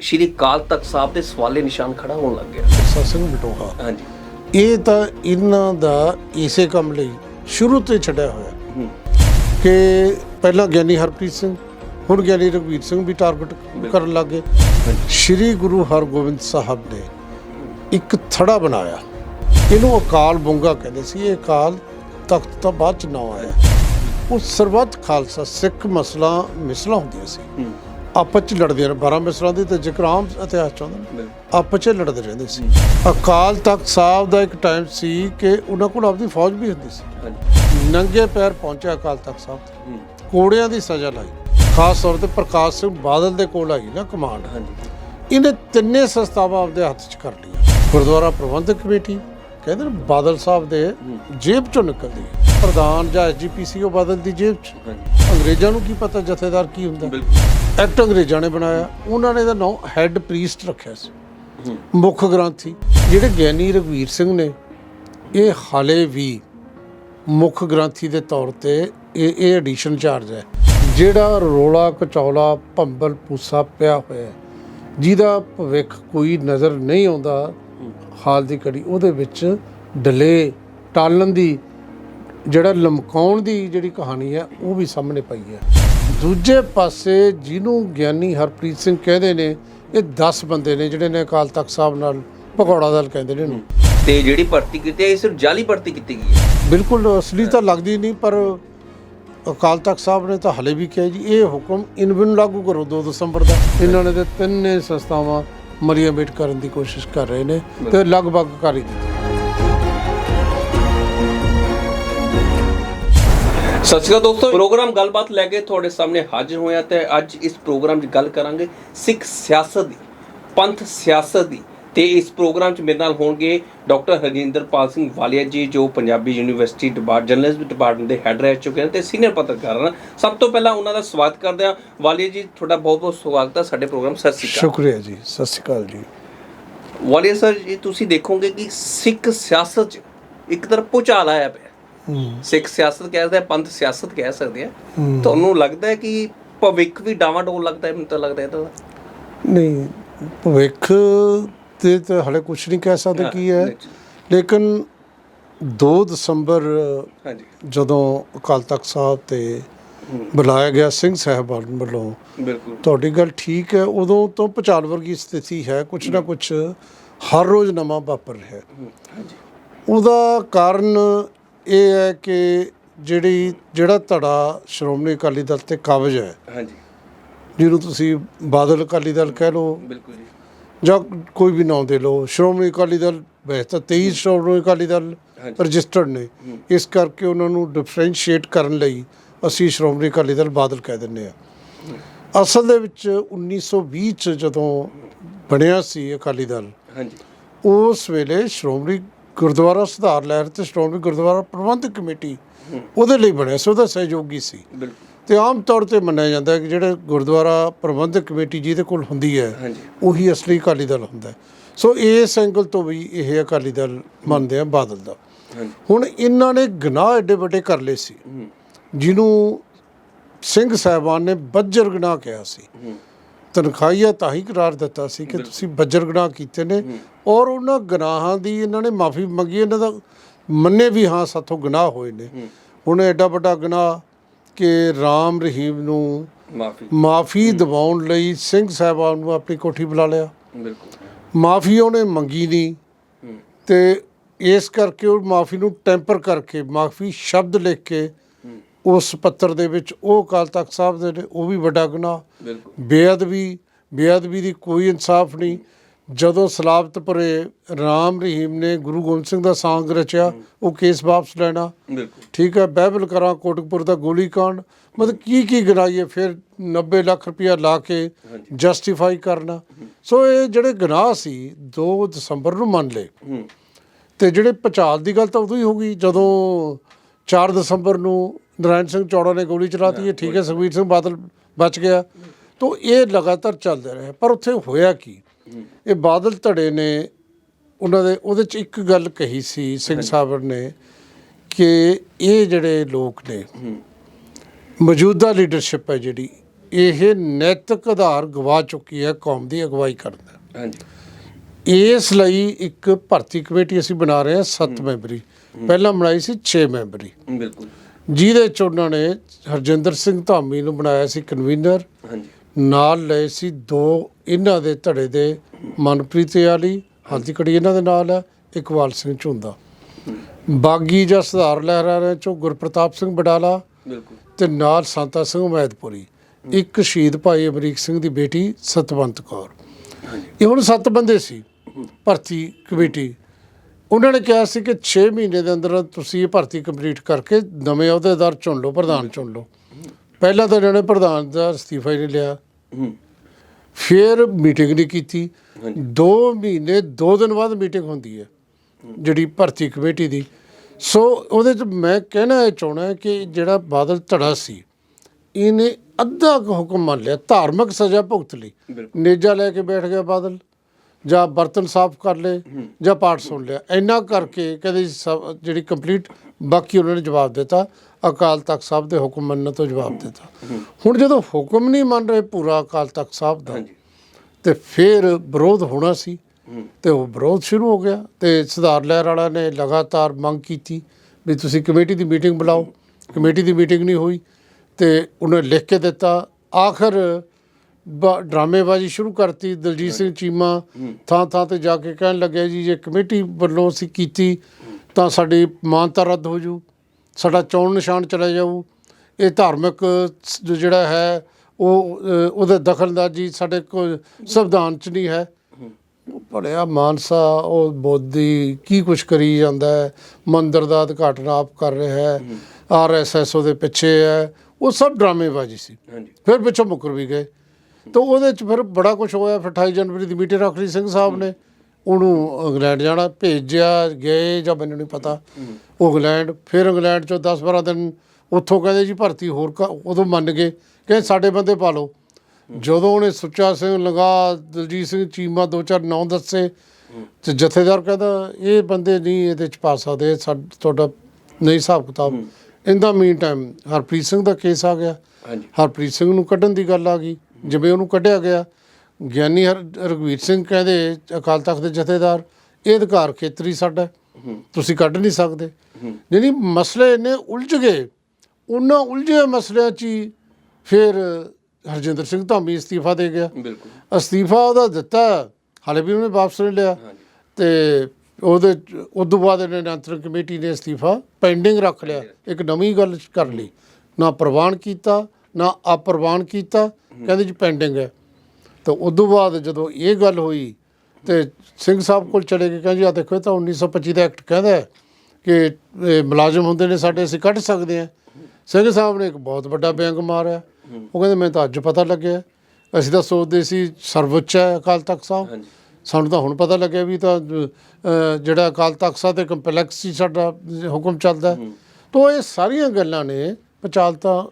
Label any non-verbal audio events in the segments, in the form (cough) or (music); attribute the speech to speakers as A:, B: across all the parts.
A: ਸ਼੍ਰੀ ਕਾਲ ਤਖਤ ਸਾਹਿਬ ਤੇ ਸਵਾਲੇ ਨਿਸ਼ਾਨ ਖੜਾ ਹੋਣ ਲੱਗ ਗਿਆ।
B: ਸਤਸੰਗ ਬਟੋਹਾ।
A: ਹਾਂਜੀ।
B: ਇਹ ਤਾਂ ਇਹਨਾਂ ਦਾ ਇਸੇ ਕੰਮ ਲਈ ਸ਼ੁਰੂ ਤੋਂ ਹੀ ਛੱਡਿਆ ਹੋਇਆ। ਕਿ ਪਹਿਲਾਂ ਗਿਆਨੀ ਹਰਪ੍ਰੀਤ ਸਿੰਘ ਹੁਣ ਗਿਆਨੀ ਰਘਵੀਰ ਸਿੰਘ ਵੀ ਟਾਰਗੇਟ ਕਰਨ ਲੱਗੇ ਸ੍ਰੀ ਗੁਰੂ ਹਰਗੋਬਿੰਦ ਸਾਹਿਬ ਨੇ ਇੱਕ ਥੜਾ ਬਣਾਇਆ। ਇਹਨੂੰ ਅਕਾਲ ਬੁੰਗਾ ਕਹਿੰਦੇ ਸੀ। ਇਹ ਅਕਾਲ ਤਖਤ ਤੋਂ ਬਾਅਦ ਚ ਨਾਂ ਆਇਆ। ਉਹ ਸਰਬੱਤ ਖਾਲਸਾ ਸਿੱਖ ਮਸਲਾ ਮਿਸਲਾਂ ਹੁੰਦੀਆਂ ਸੀ। ਆਪਸ ਚ ਲੜਦੇ ਰਹੇ 12 ਮਿਸਲਾਂ ਦੀ ਤੇ ਜ਼ਿਕਰ ਆਮ ਇਤਿਹਾਸ ਚ ਆਉਂਦਾ ਆਪਸ ਚ ਲੜਦੇ ਰਹਿੰਦੇ ਸੀ। ਅਕਾਲ ਤਖਤ ਸਾਹਿਬ ਦਾ ਇੱਕ ਟਾਈਮ ਸੀ ਕਿ ਉਹਨਾਂ ਕੋਲ ਆਪਣੀ ਫੌਜ ਵੀ ਹੁੰਦੀ ਸੀ। ਨੰਗੇ ਪੈਰ ਪਹੁੰਚਿਆ ਅਕਾਲ ਤਖਤ ਸਾਹਿਬ ਕੋੜਿਆਂ ਦੀ ਸਜ਼ਾ ਲਾਈ। ਖਾਸ ਤੌਰ ਤੇ ਪ੍ਰਕਾਸ਼ ਸਿੰਘ ਬਾਦਲ ਦੇ ਕੋਲ ਆਈ ਨਾ ਕਮਾਂਡ
A: ਹਾਂਜੀ।
B: ਇਹਨੇ ਤਿੰਨੇ ਸੰਸਥਾਵਾਂ ਆਪਦੇ ਹੱਥ 'ਚ ਕਰ ਲਈਆਂ। ਗੁਰਦੁਆਰਾ ਪ੍ਰਬੰਧਕ ਕਮੇਟੀ ਕਹਿੰਦੇ ਨੇ ਬਾਦਲ ਸਾਹਿਬ ਦੇ ਜੇਬ 'ਚੋਂ ਨਿਕਲਦੀ ਪ੍ਰਧਾਨ ਜਾਂ ਐਸਜੀਪੀਸੀ ਉਹ ਬਾਦਲ ਦੀ ਜੇਬ 'ਚ। ਅੰਗਰੇਜ਼ਾਂ ਨੂੰ ਕੀ ਪਤਾ ਜਥੇਦਾਰ ਕੀ ਹੁੰਦਾ? ਐਕਟ ਅੰਗਰੇਜ਼ਾਂ ਨੇ ਬਣਾਇਆ। ਉਹਨਾਂ ਨੇ ਇਹਦਾ ਨਾਮ ਹੈੱਡ ਪ੍ਰੀਸਟ ਰੱਖਿਆ ਸੀ। ਮੁੱਖ ਗ੍ਰੰਥੀ। ਜਿਹੜੇ ਗਿਆਨੀ ਰਘਵੀਰ ਸਿੰਘ ਨੇ ਇਹ ਹਾਲੇ ਵੀ ਮੁੱਖ ਗ੍ਰੰਥੀ ਦੇ ਤੌਰ ਤੇ ਇਹ ਇਹ ਐਡੀਸ਼ਨ ਚਾਰਜ ਹੈ। ਜਿਹੜਾ ਰੋਲਾ ਕਚੌਲਾ ਭੰਬਲ ਪੂਸਾ ਪਿਆ ਹੋਇਆ ਜਿਹਦਾ ਭਵਿੱਖ ਕੋਈ ਨਜ਼ਰ ਨਹੀਂ ਆਉਂਦਾ ਹਾਲ ਦੀ ਘੜੀ ਉਹਦੇ ਵਿੱਚ ਡਲੇ ਟਾਲਣ ਦੀ ਜਿਹੜਾ ਲਮਕਾਉਣ ਦੀ ਜਿਹੜੀ ਕਹਾਣੀ ਹੈ ਉਹ ਵੀ ਸਾਹਮਣੇ ਪਈ ਹੈ। ਦੂਜੇ ਪਾਸੇ ਜਿਹਨੂੰ ਗਿਆਨੀ ਹਰਪ੍ਰੀਤ ਸਿੰਘ ਕਹਿੰਦੇ ਨੇ ਇਹ 10 ਬੰਦੇ ਨੇ ਜਿਹੜੇ ਨੇ ਅਕਾਲ ਤਖਤ ਸਾਹਿਬ ਨਾਲ ਭਗੌੜਾ ਦਲ ਕਹਿੰਦੇ ਨੇ ਇਹਨੂੰ।
A: ਤੇ ਜਿਹੜੀ ਭਰਤੀ ਕੀਤੀ ਹੈ ਇਹ ਸਿਰਫ ਜਾਲੀ ਭਰਤੀ ਕੀਤੀ ਗਈ ਹੈ।
B: ਬਿਲਕੁਲ ਅਸਲੀ ਤਾਂ ਲੱਗਦੀ ਨਹੀਂ ਪਰ ਅਕਾਲ ਤਖਤ ਸਾਹਿਬ ਨੇ ਤਾਂ ਹਲੇ ਵੀ ਕਿਹਾ ਜੀ ਇਹ ਹੁਕਮ ਇਨਵਿਨ ਲਾਗੂ ਕਰੋ 2 ਦਸੰਬਰ ਦਾ। ਇਹਨਾਂ ਨੇ ਤੇ ਤਿੰਨੇ ਸੰਸਥਾਵਾਂ ਮਰੀਆਂ ਮੇਟ ਕਰਨ ਦੀ ਕੋਸ਼ਿਸ਼ ਕਰ ਰਹੇ ਨੇ ਤੇ ਲਗਭਗ ਕਰ ਹੀ ਦਿੱਤੀ।
A: ਸਤਿ ਸ਼੍ਰੀ ਅਕਾਲ ਦੋਸਤੋ ਪ੍ਰੋਗਰਾਮ ਗੱਲਬਾਤ ਲੈ ਕੇ ਤੁਹਾਡੇ ਸਾਹਮਣੇ ਹਾਜ਼ਰ ਹੋਇਆ ਤੇ ਅੱਜ ਇਸ ਪ੍ਰੋਗਰਾਮ 'ਚ ਗੱਲ ਕਰਾਂਗੇ ਸਿੱਖ ਸਿਆਸਤ ਦੀ ਪੰਥ ਸਿਆਸਤ ਦੀ ਤੇ ਇਸ ਪ੍ਰੋਗਰਾਮ 'ਚ ਮੇਰੇ ਨਾਲ ਹੋਣਗੇ ਡਾਕਟਰ ਹਰਜਿੰਦਰਪਾਲ ਸਿੰਘ ਵਾਲੀਆ ਜੀ ਜੋ Punjabi university depart journalism department ਦੇ ਹੈੱਡ ਰਹਿ ਚੁੱਕੇ ਹਨ ਤੇ ਸੀਨੀਅਰ ਪੱਤਰਕਾਰ ਹਨ। ਸਭ ਤੋਂ ਪਹਿਲਾਂ ਉਹਨਾਂ ਦਾ ਸਵਾਗਤ ਕਰਦੇ ਹਾਂ। ਵਾਲੀਆ ਜੀ ਤੁਹਾਡਾ ਬਹੁਤ ਬਹੁਤ ਸਵਾਗਤ ਹੈ ਸਾਡੇ ਪ੍ਰੋਗਰਾਮ ਸਤਿ ਸ਼੍ਰੀ ਅਕਾਲ।
B: ਸ਼ੁਕਰੀਆ ਜੀ ਸਤਿ ਸ਼੍ਰੀ ਅਕਾਲ ਜੀ।
A: ਵਾਲੀਆ ਸਰ ਜੀ ਤੁਸੀਂ ਦੇਖੋਗੇ ਕਿ ਸਿੱਖ ਸਿਆਸਤ 'ਚ ਇੱਕ ਤਰ੍ਹਾਂ ਭੁਚਾਲ ਆਇਆ ਪਿਆ। ਸਿੱਖ ਸਿਆਸਤ ਕਹਿ ਸਕਦੇ ਆ ਪੰਥ ਸਿਆਸਤ ਕਹਿ ਸਕਦੇ ਆ। ਤੁਹਾਨੂੰ ਲੱਗਦਾ ਹੈ ਕਿ ਭਵਿੱਖ ਵੀ ਡਾਵਾਡੋਲ ਲੱਗਦਾ ਹੈ ਮੈਨੂੰ ਤਾਂ ਲੱਗਦਾ ਤਾਂ
B: ਨਹੀਂ ਭਵਿੱਖ ਤੇ ਤਾਂ ਹਲੇ ਕੁਝ ਨਹੀਂ ਕਹਿ ਸਕਦੇ ਕੀ ਹੈ। ਲੇਕਿਨ 2 ਦਸੰਬਰ
A: ਹਾਂਜੀ।
B: ਜਦੋਂ ਅਕਾਲ ਤਖਤ ਸਾਹਿਬ ਤੇ ਬੁਲਾਇਆ ਗਿਆ ਸਿੰਘ ਸਾਹਿਬਾਨ ਵੱਲੋਂ
A: ਬਿਲਕੁਲ।
B: ਤੁਹਾਡੀ ਗੱਲ ਠੀਕ ਹੈ ਉਦੋਂ ਤੋਂ ਭੁਚਾਲ ਵਰਗੀ ਸਥਿਤੀ ਹੈ ਕੁਝ ਨਾ ਕੁਝ ਹਰ ਰੋਜ਼ ਨਵਾਂ ਵਾਪਰ ਰਿਹਾ ਹੈ
A: ਹਾਂਜੀ।
B: ਉਹਦਾ ਕਾਰਨ ਇਹ ਹੈ ਕਿ ਜਿਹੜੀ ਜਿਹੜਾ ਧੜਾ ਸ਼੍ਰੋਮਣੀ ਅਕਾਲੀ ਦਲ ਤੇ ਕਾਬਜ ਹੈ
A: ਹਾਂਜੀ।
B: ਜਿਹਨੂੰ ਤੁਸੀਂ ਬਾਦਲ ਅਕਾਲੀ ਦਲ ਕਹਿ ਲਓ
A: ਬਿਲਕੁਲ ਜੀ।
B: ਜਾਂ ਕੋਈ ਵੀ ਨਾਮ ਦੇ ਲਓ ਸ਼੍ਰੋਮਣੀ ਅਕਾਲੀ ਦਲ ਵੈਸੇ ਤਾਂ 23 ਸ਼੍ਰੋਮਣੀ ਅਕਾਲੀ ਦਲ। ਰਜਿਸਟਰਡ ਨੇ। ਇਸ ਕਰਕੇ ਉਹਨਾਂ ਨੂੰ ਡਿਫਰੈਂਸ਼ੀਏਟ ਕਰਨ ਲਈ ਅਸੀਂ ਸ਼੍ਰੋਮਣੀ ਅਕਾਲੀ ਦਲ ਬਾਦਲ ਕਹਿ ਦਿੰਦੇ ਆ ਅਸਲ ਦੇ ਵਿੱਚ 1920 ਚ ਜਦੋਂ ਬਣਿਆ ਸੀ ਅਕਾਲੀ ਦਲ
A: ਹਾਂਜੀ।
B: ਉਸ ਵੇਲੇ ਸ਼੍ਰੋਮਣੀ ਗੁਰਦੁਆਰਾ ਸੁਧਾਰ ਲਹਿਰ ਤੇ ਸ਼੍ਰੋਮਣੀ ਗੁਰਦੁਆਰਾ ਪ੍ਰਬੰਧਕ ਕਮੇਟੀ ਉਹਦੇ ਲਈ ਬਣਿਆ ਸੀ ਉਹਦਾ ਸਹਿਯੋਗੀ ਸੀ। ਤੇ ਆਮ ਤੌਰ ਤੇ ਮੰਨਿਆ ਜਾਂਦਾ ਹੈ ਕਿ ਜਿਹੜੇ ਗੁਰਦੁਆਰਾ ਪ੍ਰਬੰਧਕ ਕਮੇਟੀ ਜਿਹਦੇ ਕੋਲ ਹੁੰਦੀ ਹੈ ਉਹੀ ਅਸਲੀ ਅਕਾਲੀ ਦਲ ਹੁੰਦਾ ਹੈ। ਸੋ ਇਸ ਐਂਗਲ ਤੋਂ ਵੀ ਇਹ ਅਕਾਲੀ ਦਲ ਮੰਨਦੇ ਆ ਬਾਦਲ ਦਾ। ਹੁਣ ਇਹਨਾਂ ਨੇ ਗੁਨਾਹ ਐਡੇ ਵੱਡੇ ਕਰ ਲਏ ਸੀ ਜਿਹਨੂੰ ਸਿੰਘ ਸਾਹਿਬਾਨ ਨੇ ਬੱਜਰ ਗੁਨਾਹ ਕਿਹਾ ਸੀ। ਤਨਖਾਹੀਆ ਤਾਂ ਹੀ ਕਰਾਰ ਦਿੱਤਾ ਸੀ ਕਿ ਤੁਸੀਂ ਬੱਜਰ ਗੁਨਾਹ ਕੀਤੇ ਨੇ ਔਰ ਉਹਨਾਂ ਗੁਨਾਹਾਂ ਦੀ ਇਹਨਾਂ ਨੇ ਮਾਫੀ ਮੰਗੀ ਇਹਨਾਂ ਦਾ ਮੰਨੇ ਵੀ ਹਾਂ ਸਾਥੋਂ ਗੁਨਾਹ ਹੋਏ ਨੇ। ਹੁਣ ਐਡਾ ਵੱਡਾ ਗੁਨਾਹ ਕਿ ਰਾਮ ਰਹੀਮ ਨੂੰ
A: ਮਾਫੀ।
B: ਮਾਫੀ ਦਿਵਾਉਣ ਲਈ ਸਿੰਘ ਸਾਹਿਬਾਨ ਨੂੰ ਆਪਣੀ ਕੋਠੀ ਬੁਲਾ ਲਿਆ।
A: ਬਿਲਕੁਲ।
B: ਮਾਫੀ ਉਹਨੇ ਮੰਗੀ ਨਹੀਂ। ਤੇ ਇਸ ਕਰਕੇ ਉਹ ਮਾਫੀ ਨੂੰ ਟੈਂਪਰ ਕਰਕੇ ਮਾਫੀ ਸ਼ਬਦ ਲਿਖ ਕੇ ਉਸ ਪੱਤਰ ਦੇ ਵਿੱਚ ਉਹ ਅਕਾਲ ਤਖਤ ਸਾਹਿਬ ਦੇ ਉਹ ਵੀ ਵੱਡਾ ਗੁਨਾਹ। ਬੇਅਦਬੀ ਬੇਅਦਬੀ ਦੀ ਕੋਈ ਇਨਸਾਫ ਨਹੀਂ। ਜਦੋਂ ਸਲਾਬਤਪੁਰੇ ਰਾਮ ਰਹੀਮ ਨੇ ਗੁਰੂ ਗੋਬਿੰਦ ਸਿੰਘ ਦਾ ਸਾਂਗ ਰਚਿਆ ਉਹ ਕੇਸ ਵਾਪਸ ਲੈਣਾ। ਠੀਕ ਹੈ ਬਾਈਬਲ ਕਰਾਂ ਕੋਟਕਪੁਰ ਦਾ ਗੋਲੀकांड ਮਤਲਬ ਕੀ ਕੀ ਗਨਾਈਏ ਫਿਰ 90 ਲੱਖ ਰੁਪਇਆ ਲਾ ਕੇ ਜਸਟੀਫਾਈ ਕਰਨਾ। ਸੋ ਇਹ ਜਿਹੜੇ ਗੁਨਾਹ ਸੀ 2 ਦਸੰਬਰ ਨੂੰ ਮੰਨ ਲਏ। ਤੇ ਜਿਹੜੇ ਪਚਾਲ ਦੀ ਗੱਲ ਤਾਂ ਉਦੋਂ ਹੀ ਹੋ ਗਈ ਜਦੋਂ 4 ਦਸੰਬਰ ਨੂੰ ਨਰਾਇਣ ਸਿੰਘ ਚੌੜਾ ਨੇ ਗੋਲੀ ਚਲਾਤੀ ਹੈ ਠੀਕ ਹੈ ਸੁਖਬੀਰ ਸਿੰਘ ਬਾਦਲ ਬਚ ਗਿਆ। ਤੋਂ ਇਹ ਲਗਾਤਾਰ ਚੱਲਦੇ ਰਹੇ ਪਰ ਉੱਥੇ ਹੋਇਆ ਕੀ? ਇਹ ਬਾਦਲ ਧੜੇ ਨੇ ਉਹਨਾਂ ਦੇ ਉਹਦੇ ਚ ਇੱਕ ਗੱਲ ਕਹੀ ਸੀ ਸਿੰਘ ਸਾਹਿਬ ਨੇ ਕਿ ਇਹ ਜਿਹੜੇ ਲੋਕ ਨੇ ਮੌਜੂਦਾ ਲੀਡਰਸ਼ਿਪ ਹੈ ਜਿਹੜੀ ਇਹ ਨੈਤਿਕ ਆਧਾਰ ਗਵਾ ਚੁੱਕੀ ਹੈ ਕੌਮ ਦੀ ਅਗਵਾਈ ਕਰਨ ਦਾ।
A: ਹਾਂਜੀ।
B: ਇਸ ਲਈ ਇੱਕ ਭਰਤੀ ਕਮੇਟੀ ਅਸੀਂ ਬਣਾ ਰਹੇ ਹਾਂ 7 ਮੈਂਬਰੀ। ਪਹਿਲਾਂ ਬਣਾਈ ਸੀ 6 ਮੈਂਬਰੀ।
A: ਬਿਲਕੁਲ।
B: ਜਿਹਦੇ ਚ ਉਹਨਾਂ ਨੇ ਹਰਜਿੰਦਰ ਸਿੰਘ ਧਾਮੀ ਨੂੰ ਬਣਾਇਆ ਸੀ ਕਨਵੀਨਰ
A: ਹਾਂਜੀ।
B: ਨਾਲ ਲਏ ਸੀ ਦੋ ਇਹਨਾਂ ਦੇ ਧੜੇ ਦੇ ਮਨਪ੍ਰੀਤ ਵਾਲੀ ਹਾਲਦੀ ਕੜੀ ਇਹਨਾਂ ਦੇ ਨਾਲ ਹੈ ਇਕਬਾਲ ਸਿੰਘ ਝੁੰਦਾ। ਬਾਗੀ ਜਾਂ ਸੁਧਾਰ ਲਹਿਰਾਰੇ ਚੋਂ ਗੁਰਪ੍ਰਤਾਪ ਸਿੰਘ ਬਡਾਲਾ
A: ਬਿਲਕੁਲ।
B: ਤੇ ਨਾਲ ਸੰਤਾ ਸਿੰਘ ਮੈਦਪੁਰੀ ਇੱਕ ਸ਼ਹੀਦ ਭਾਈ ਅਮਰੀਕ ਸਿੰਘ ਦੀ ਬੇਟੀ ਸਤਵੰਤ ਕੌਰ। ਇਹ ਹੁਣ ਸੱਤ ਬੰਦੇ ਸੀ ਭਰਤੀ ਕਮੇਟੀ। ਉਹਨਾਂ ਨੇ ਕਿਹਾ ਸੀ ਕਿ 6 ਮਹੀਨੇ ਦੇ ਅੰਦਰ ਤੁਸੀਂ ਇਹ ਭਰਤੀ ਕੰਪਲੀਟ ਕਰਕੇ ਨਵੇਂ ਅਹੁਦੇਦਾਰ ਚੁਣ ਲਓ ਪ੍ਰਧਾਨ ਚੁਣ ਲਓ। ਪਹਿਲਾਂ ਤਾਂ ਇਹਨਾਂ ਨੇ ਪ੍ਰਧਾਨ ਦਾ ਅਸਤੀਫਾ ਹੀ ਨਹੀਂ ਲਿਆ। ਫਿਰ ਮੀਟਿੰਗ ਨਹੀਂ ਕੀਤੀ।
A: ਹਾਂਜੀ।
B: 2 ਮਹੀਨੇ 2 ਦਿਨ ਬਾਅਦ ਮੀਟਿੰਗ ਹੁੰਦੀ ਹੈ ਜਿਹੜੀ ਭਰਤੀ ਕਮੇਟੀ ਦੀ। ਸੋ ਉਹਦੇ ਚ ਮੈਂ ਕਹਿਣਾ ਇਹ ਚਾਹਣਾ ਕਿ ਜਿਹੜਾ ਬਾਦਲ ਧੜਾ ਸੀ ਇਹਨੇ ਅੱਧਾ ਕੁ ਹੁਕਮ ਮੰਨ ਲਿਆ ਧਾਰਮਿਕ ਸਜ਼ਾ ਭੁਗਤ ਲਈ। ਨੇਜਾ ਲੈ ਕੇ ਬੈਠ ਗਿਆ ਬਾਦਲ ਜਾਂ ਬਰਤਨ ਸਾਫ਼ ਕਰ ਲਏ ਜਾਂ ਪਾਠ ਸੁਣ ਲਿਆ। ਇੰਨਾ ਕਰਕੇ ਕਹਿੰਦੇ ਜਿਹੜੀ ਕੰਪਲੀਟ ਬਾਕੀ ਉਹਨਾਂ ਨੇ ਜਵਾਬ ਦਿੱਤਾ। ਅਕਾਲ ਤਖਤ ਸਾਹਿਬ ਦੇ ਹੁਕਮ ਮੰਨਣ ਤੋਂ ਜਵਾਬ ਦਿੱਤਾ। ਹੁਣ ਜਦੋਂ ਹੁਕਮ ਨਹੀਂ ਮੰਨ ਰਹੇ ਪੂਰਾ ਅਕਾਲ ਤਖਤ ਸਾਹਿਬ ਦਾ ਤੇ ਫਿਰ ਵਿਰੋਧ ਹੋਣਾ ਸੀ। ਤੇ ਉਹ ਵਿਰੋਧ ਸ਼ੁਰੂ ਹੋ ਗਿਆ ਤੇ ਸੁਧਾਰ ਲਹਿਰ ਵਾਲਾ ਨੇ ਲਗਾਤਾਰ ਮੰਗ ਕੀਤੀ ਵੀ ਤੁਸੀਂ ਕਮੇਟੀ ਦੀ ਮੀਟਿੰਗ ਬੁਲਾਓ। ਕਮੇਟੀ ਦੀ ਮੀਟਿੰਗ ਨਹੀਂ ਹੋਈ ਤੇ ਉਹਨੇ ਲਿਖ ਕੇ ਦਿੱਤਾ ਆਖਰ ਬ- ਡਰਾਮੇਬਾਜ਼ੀ ਸ਼ੁਰੂ ਕਰਤੀ। ਦਲਜੀਤ ਸਿੰਘ ਚੀਮਾ ਥਾਂ ਥਾਂ ਤੇ ਜਾ ਕੇ ਕਹਿਣ ਲੱਗਿਆ ਜੀ ਜੇ ਕਮੇਟੀ ਵੱਲੋਂ ਅਸੀਂ ਕੀਤੀ ਤਾਂ ਸਾਡੀ ਮਾਨਤਾ ਰੱਦ ਹੋ ਜੂ। ਸਾਡਾ ਚੋਣ ਨਿਸ਼ਾਨ ਚਲਾ ਜਾਊ। ਇਹ ਧਾਰਮਿਕ ਜਿਹੜਾ ਹੈ ਉਹ ਉਹਦੇ ਦਖਲਅੰਦਾਜ਼ੀ ਸਾਡੇ ਕੋਲ ਸੰਵਿਧਾਨ 'ਚ ਨਹੀਂ ਹੈ। ਭਲਿਆ ਮਾਨਸਾ ਉਹ ਬੋਧੀ ਕੀ ਕੁਛ ਕਰੀ ਜਾਂਦਾ ਹੈ। ਮੰਦਰ ਦਾ ਉਦਘਾਟਨ ਆਪ ਕਰ ਰਿਹਾ ਹੈ। ਆਰਐਸਐਸ ਉਹਦੇ ਪਿੱਛੇ ਹੈ। ਉਹ ਸਭ ਡਰਾਮੇਬਾਜ਼ੀ ਸੀ। ਫਿਰ ਪਿੱਛੋਂ ਮੁੱਕਰ ਵੀ ਗਏ। ਤਾਂ ਉਹਦੇ ਚ ਫਿਰ ਬੜਾ ਕੁਝ ਹੋਇਆ। ਫਿਰ 28 ਜਨਵਰੀ ਦੀ ਮੀਟਿੰਗ ਰੱਖ ਲਈ ਸਿੰਘ ਸਾਹਿਬ ਨੇ। ਉਹਨੂੰ ਇੰਗਲੈਂਡ ਜਾਣਾ ਭੇਜਿਆ ਗਏ ਜਾਂ ਮੈਨੂੰ ਨਹੀਂ ਪਤਾ। ਉਹ ਇੰਗਲੈਂਡ ਫਿਰ ਇੰਗਲੈਂਡ ਚੋਂ 10 12 ਦਿਨ ਉੱਥੋਂ ਕਹਿੰਦੇ ਜੀ ਭਰਤੀ ਹੋਰ ਕ- ਉਦੋਂ ਮੰਨ ਗਏ। ਕਹਿੰਦੇ ਸਾਡੇ ਬੰਦੇ ਪਾ ਲਓ। ਜਦੋਂ ਉਹਨੇ ਸੁੱਚਾ ਸਿੰਘ ਲਗਾ ਦਲਜੀਤ ਸਿੰਘ ਚੀਮਾ ਦੋ ਚਾਰ ਨਾਂ ਦੱਸੇ ਤੇ ਜਥੇਦਾਰ ਕਹਿੰਦਾ ਇਹ ਬੰਦੇ ਨਹੀਂ ਇਹਦੇ ਚ ਪਾ ਸਕਦੇ ਤੁਹਾਡਾ ਨਹੀਂ ਹਿਸਾਬ ਕਿਤਾਬ। In the meantime Harpreet Singh the case ਆ ਗਿਆ। ਹਰਪ੍ਰੀਤ ਸਿੰਘ ਨੂੰ ਕੱਢਣ ਦੀ ਗੱਲ ਆ ਗਈ। ਜਿਵੇਂ ਉਹਨੂੰ ਕੱਢਿਆ ਗਿਆ ਗਿਆਨੀ ਹਰ ਰਘਵੀਰ ਸਿੰਘ ਕਹਿੰਦੇ ਅਕਾਲ ਤਖਤ ਦੇ ਜਥੇਦਾਰ ਇਹ ਅਧਿਕਾਰ ਖੇਤਰੀ ਸਾਡਾ ਤੁਸੀਂ ਕੱਢ ਨਹੀਂ ਸਕਦੇ। ਯਾਨੀ ਮਸਲੇ ਇੰਨੇ ਉਲਝ ਗਏ ਉਹਨਾਂ ਉਲਝੇ ਮਸਲਿਆਂ 'ਚ ਹੀ ਫਿਰ ਹਰਜਿੰਦਰ ਸਿੰਘ ਧਾਮੀ ਅਸਤੀਫਾ ਦੇ ਗਿਆ।
A: ਬਿਲਕੁਲ।
B: ਅਸਤੀਫਾ ਉਹਦਾ ਦਿੱਤਾ ਹਾਲੇ ਵੀ ਉਹਨੇ ਵਾਪਸ ਨਹੀਂ ਲਿਆ। ਤੇ ਉਹਦੇ ਉਸ ਤੋਂ ਬਾਅਦ ਇਹਨੇ ਨਿਯੰਤਰਣ ਕਮੇਟੀ ਨੇ ਅਸਤੀਫਾ ਪੈਂਡਿੰਗ ਰੱਖ ਲਿਆ ਇੱਕ ਨਵੀਂ ਗੱਲ ਕਰ ਲਈ। ਨਾ ਪ੍ਰਵਾਨ ਕੀਤਾ ਨਾ ਅਪਰਵਾਨ ਕੀਤਾ ਕਹਿੰਦੇ ਜੀ ਪੈਂਡਿੰਗ ਹੈ। ਤਾਂ ਤੋਂ ਬਾਅਦ ਜਦੋਂ ਇਹ ਗੱਲ ਹੋਈ ਤੇ ਸਿੰਘ ਸਾਹਿਬ ਕੋਲ ਚਲੇ ਗਏ ਕਹਿੰਦੇ ਆ ਦੇਖੋ ਇਹ ਤਾਂ 1925 ਦਾ ਐਕਟ ਕਹਿੰਦਾ ਕਿ ਇਹ ਮੁਲਾਜ਼ਮ ਹੁੰਦੇ ਨੇ ਸਾਡੇ ਅਸੀਂ ਕੱਢ ਸਕਦੇ ਹਾਂ। ਸਿੰਘ ਸਾਹਿਬ ਨੇ ਇੱਕ ਬਹੁਤ ਵੱਡਾ ਬੈਂਕ ਮਾਰਿਆ। ਉਹ ਕਹਿੰਦੇ ਮੈਨੂੰ ਤਾਂ ਅੱਜ ਪਤਾ ਲੱਗਿਆ। ਅਸੀਂ ਤਾਂ ਸੋਚਦੇ ਸੀ ਸਰਵਉੱਚ ਹੈ ਅਕਾਲ ਤਖਤ ਸਾਹਿਬ। ਸਾਨੂੰ ਤਾਂ ਹੁਣ ਪਤਾ ਲੱਗਿਆ ਵੀ ਤਾਂ ਜਿਹੜਾ ਅਕਾਲ ਤਖਤ ਸਾਹਿਬ ਦੇ ਕੰਪਲੈਕਸ ਸੀ ਸਾਡਾ ਹੁਕਮ ਚੱਲਦਾ। ਤਾਂ ਇਹ ਸਾਰੀਆਂ ਗੱਲਾਂ ਨੇ ਪਚਾਲਤਾ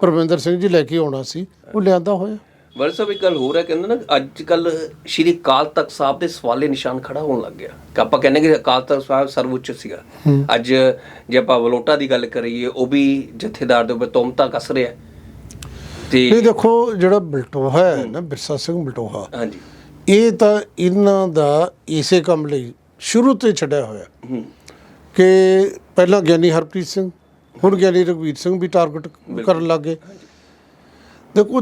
B: ਪਰਵਿੰਦਰ ਸਿੰਘ ਜੀ ਲੈ ਕੇ ਆਉਣਾ ਸੀ। ਉਹ ਲਿਆਂਦਾ ਹੋਇਆ।
A: ਵਰ ਸਾਹਿਬ ਇੱਕ ਗੱਲ ਹੋਰ ਹੈ ਕਹਿੰਦੇ ਨਾ ਅੱਜ ਕੱਲ ਸ਼੍ਰੀ ਅਕਾਲ ਤਖਤ ਸਾਹਿਬ ਦੇ ਸਵਾਲੇ ਨਿਸ਼ਾਨ ਖੜਾ ਹੋਣ ਲੱਗ ਗਿਆ। ਕਿ ਆਪਾਂ ਕਹਿੰਦੇ ਕਿ ਅਕਾਲ ਤਖਤ ਸਾਹਿਬ ਸਰਵਉੱਚ ਸੀਗਾ। ਅੱਜ ਜੇ ਆਪਾਂ ਵਲੋਟਾ ਦੀ ਗੱਲ ਕਰੀਏ ਉਹ ਵੀ ਜਥੇਦਾਰ ਦੇ ਉੱਪਰ ਤੋਮਤਾ ਕੱਸ ਰਿਹਾ ਹੈ।
B: ਇਹ
A: ਤੇ
B: ਦੇਖੋ ਜਿਹੜਾ ਬਲਟੋਹਾ ਹੈ ਨਾ ਬਿਰਸਾ ਸਿੰਘ ਬਲਟੋਹਾ
A: ਹਾਂਜੀ।
B: ਇਹ ਤਾਂ ਇਹਨਾਂ ਦਾ ਇਸੇ ਕੰਮ ਲਈ ਸ਼ੁਰੂ ਤੋਂ ਛੱਡਿਆ ਹੋਇਆ। ਕਿ ਪਹਿਲਾਂ ਗਿਆਨੀ ਹਰਪ੍ਰੀਤ ਸਿੰਘ ਹੁਣ ਗਿਆਨੀ ਰਘਵੀਰ ਸਿੰਘ ਵੀ ਟਾਰਗੇਟ ਕਰਨ ਲੱਗੇ ਦੇਖੋ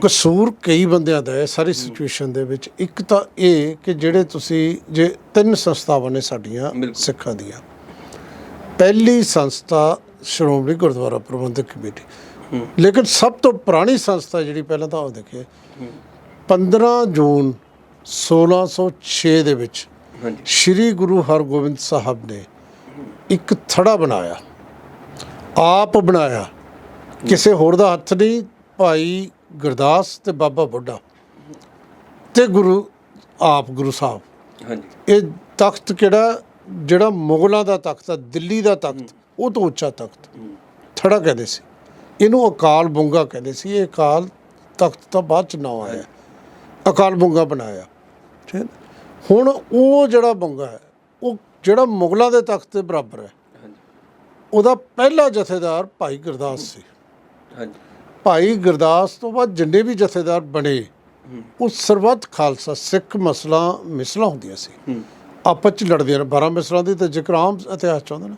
B: ਕਸੂਰ ਕਈ ਬੰਦਿਆਂ ਦਾ ਹੈ ਸਾਰੀ ਸਿਚੁਏਸ਼ਨ ਦੇ ਵਿੱਚ। ਇੱਕ ਤਾਂ ਇਹ ਕਿ ਜਿਹੜੇ ਤੁਸੀਂ ਜੇ ਤਿੰਨ ਸੰਸਥਾਵਾਂ ਨੇ ਸਾਡੀਆਂ। ਸਿੱਖਾਂ ਦੀਆਂ। ਪਹਿਲੀ ਸੰਸਥਾ ਸ਼੍ਰੋਮਣੀ ਗੁਰਦੁਆਰਾ ਪ੍ਰਬੰਧਕ ਕਮੇਟੀ। ਲੇਕਿਨ ਸਭ ਤੋਂ ਪੁਰਾਣੀ ਸੰਸਥਾ ਜਿਹੜੀ ਪਹਿਲਾਂ ਤਾਂ ਉਹ ਦੇਖੇ 15 ਜੂਨ 1606 ਦੇ ਵਿੱਚ ਸ੍ਰੀ ਗੁਰੂ ਹਰਗੋਬਿੰਦ ਸਾਹਿਬ ਨੇ ਇੱਕ ਥੜਾ ਬਣਾਇਆ। ਆਪ ਬਣਾਇਆ। ਕਿਸੇ ਹੋਰ ਦਾ ਹੱਥ ਨਹੀਂ ਭਾਈ ਗੁਰਦਾਸ ਤੇ ਬਾਬਾ ਬੁੱਢਾ ਤੇ ਗੁਰੂ ਆਪ ਗੁਰੂ ਸਾਹਿਬ।
A: ਹਾਂਜੀ।
B: ਇਹ ਤਖਤ ਕਿਹੜਾ? ਜਿਹੜਾ ਮੁਗਲਾਂ ਦਾ ਤਖਤ ਆ ਦਿੱਲੀ ਦਾ ਤਖਤ ਉਹ ਤੋਂ ਉੱਚਾ ਤਖਤ। ਥੜਾ ਕਹਿੰਦੇ ਸੀ। ਇਹਨੂੰ ਅਕਾਲ ਬੁੰਗਾ ਕਹਿੰਦੇ ਸੀ। ਇਹ ਅਕਾਲ ਤਖਤ ਤਾਂ ਬਾਅਦ ਚ ਨਾਂ ਆਇਆ। ਅਕਾਲ ਬੁੰਗਾ ਬਣਾਇਆ। ਠੀਕ ਹੈ? ਹੁਣ ਉਹ ਜਿਹੜਾ ਬੁੰਗਾ ਹੈ ਉਹ ਜਿਹੜਾ ਮੁਗਲਾਂ ਦੇ ਤਖਤ ਦੇ ਬਰਾਬਰ ਹੈ। ਉਹਦਾ ਪਹਿਲਾ ਜਥੇਦਾਰ ਭਾਈ ਗੁਰਦਾਸ ਸੀ।
A: ਹਾਂਜੀ।
B: ਭਾਈ ਗੁਰਦਾਸ ਤੋਂ ਬਾਅਦ ਜਿੰਨੇ ਵੀ ਜਥੇਦਾਰ ਬਣੇ ਉਹ ਸਰਬੱਤ ਖਾਲਸਾ ਸਿੱਖ ਮਸਲਾ ਮਿਸਲਾਂ ਹੁੰਦੀਆਂ ਸੀ। ਆਪਸ ਚ ਲੜਦੇ ਨੇ 12 ਮਿਸਲਾਂ ਦੀ ਤਾਂ ਜ਼ਿਕਰ ਆਮ ਇਤਿਹਾਸ ਚ ਆਉਂਦਾ ਨਾ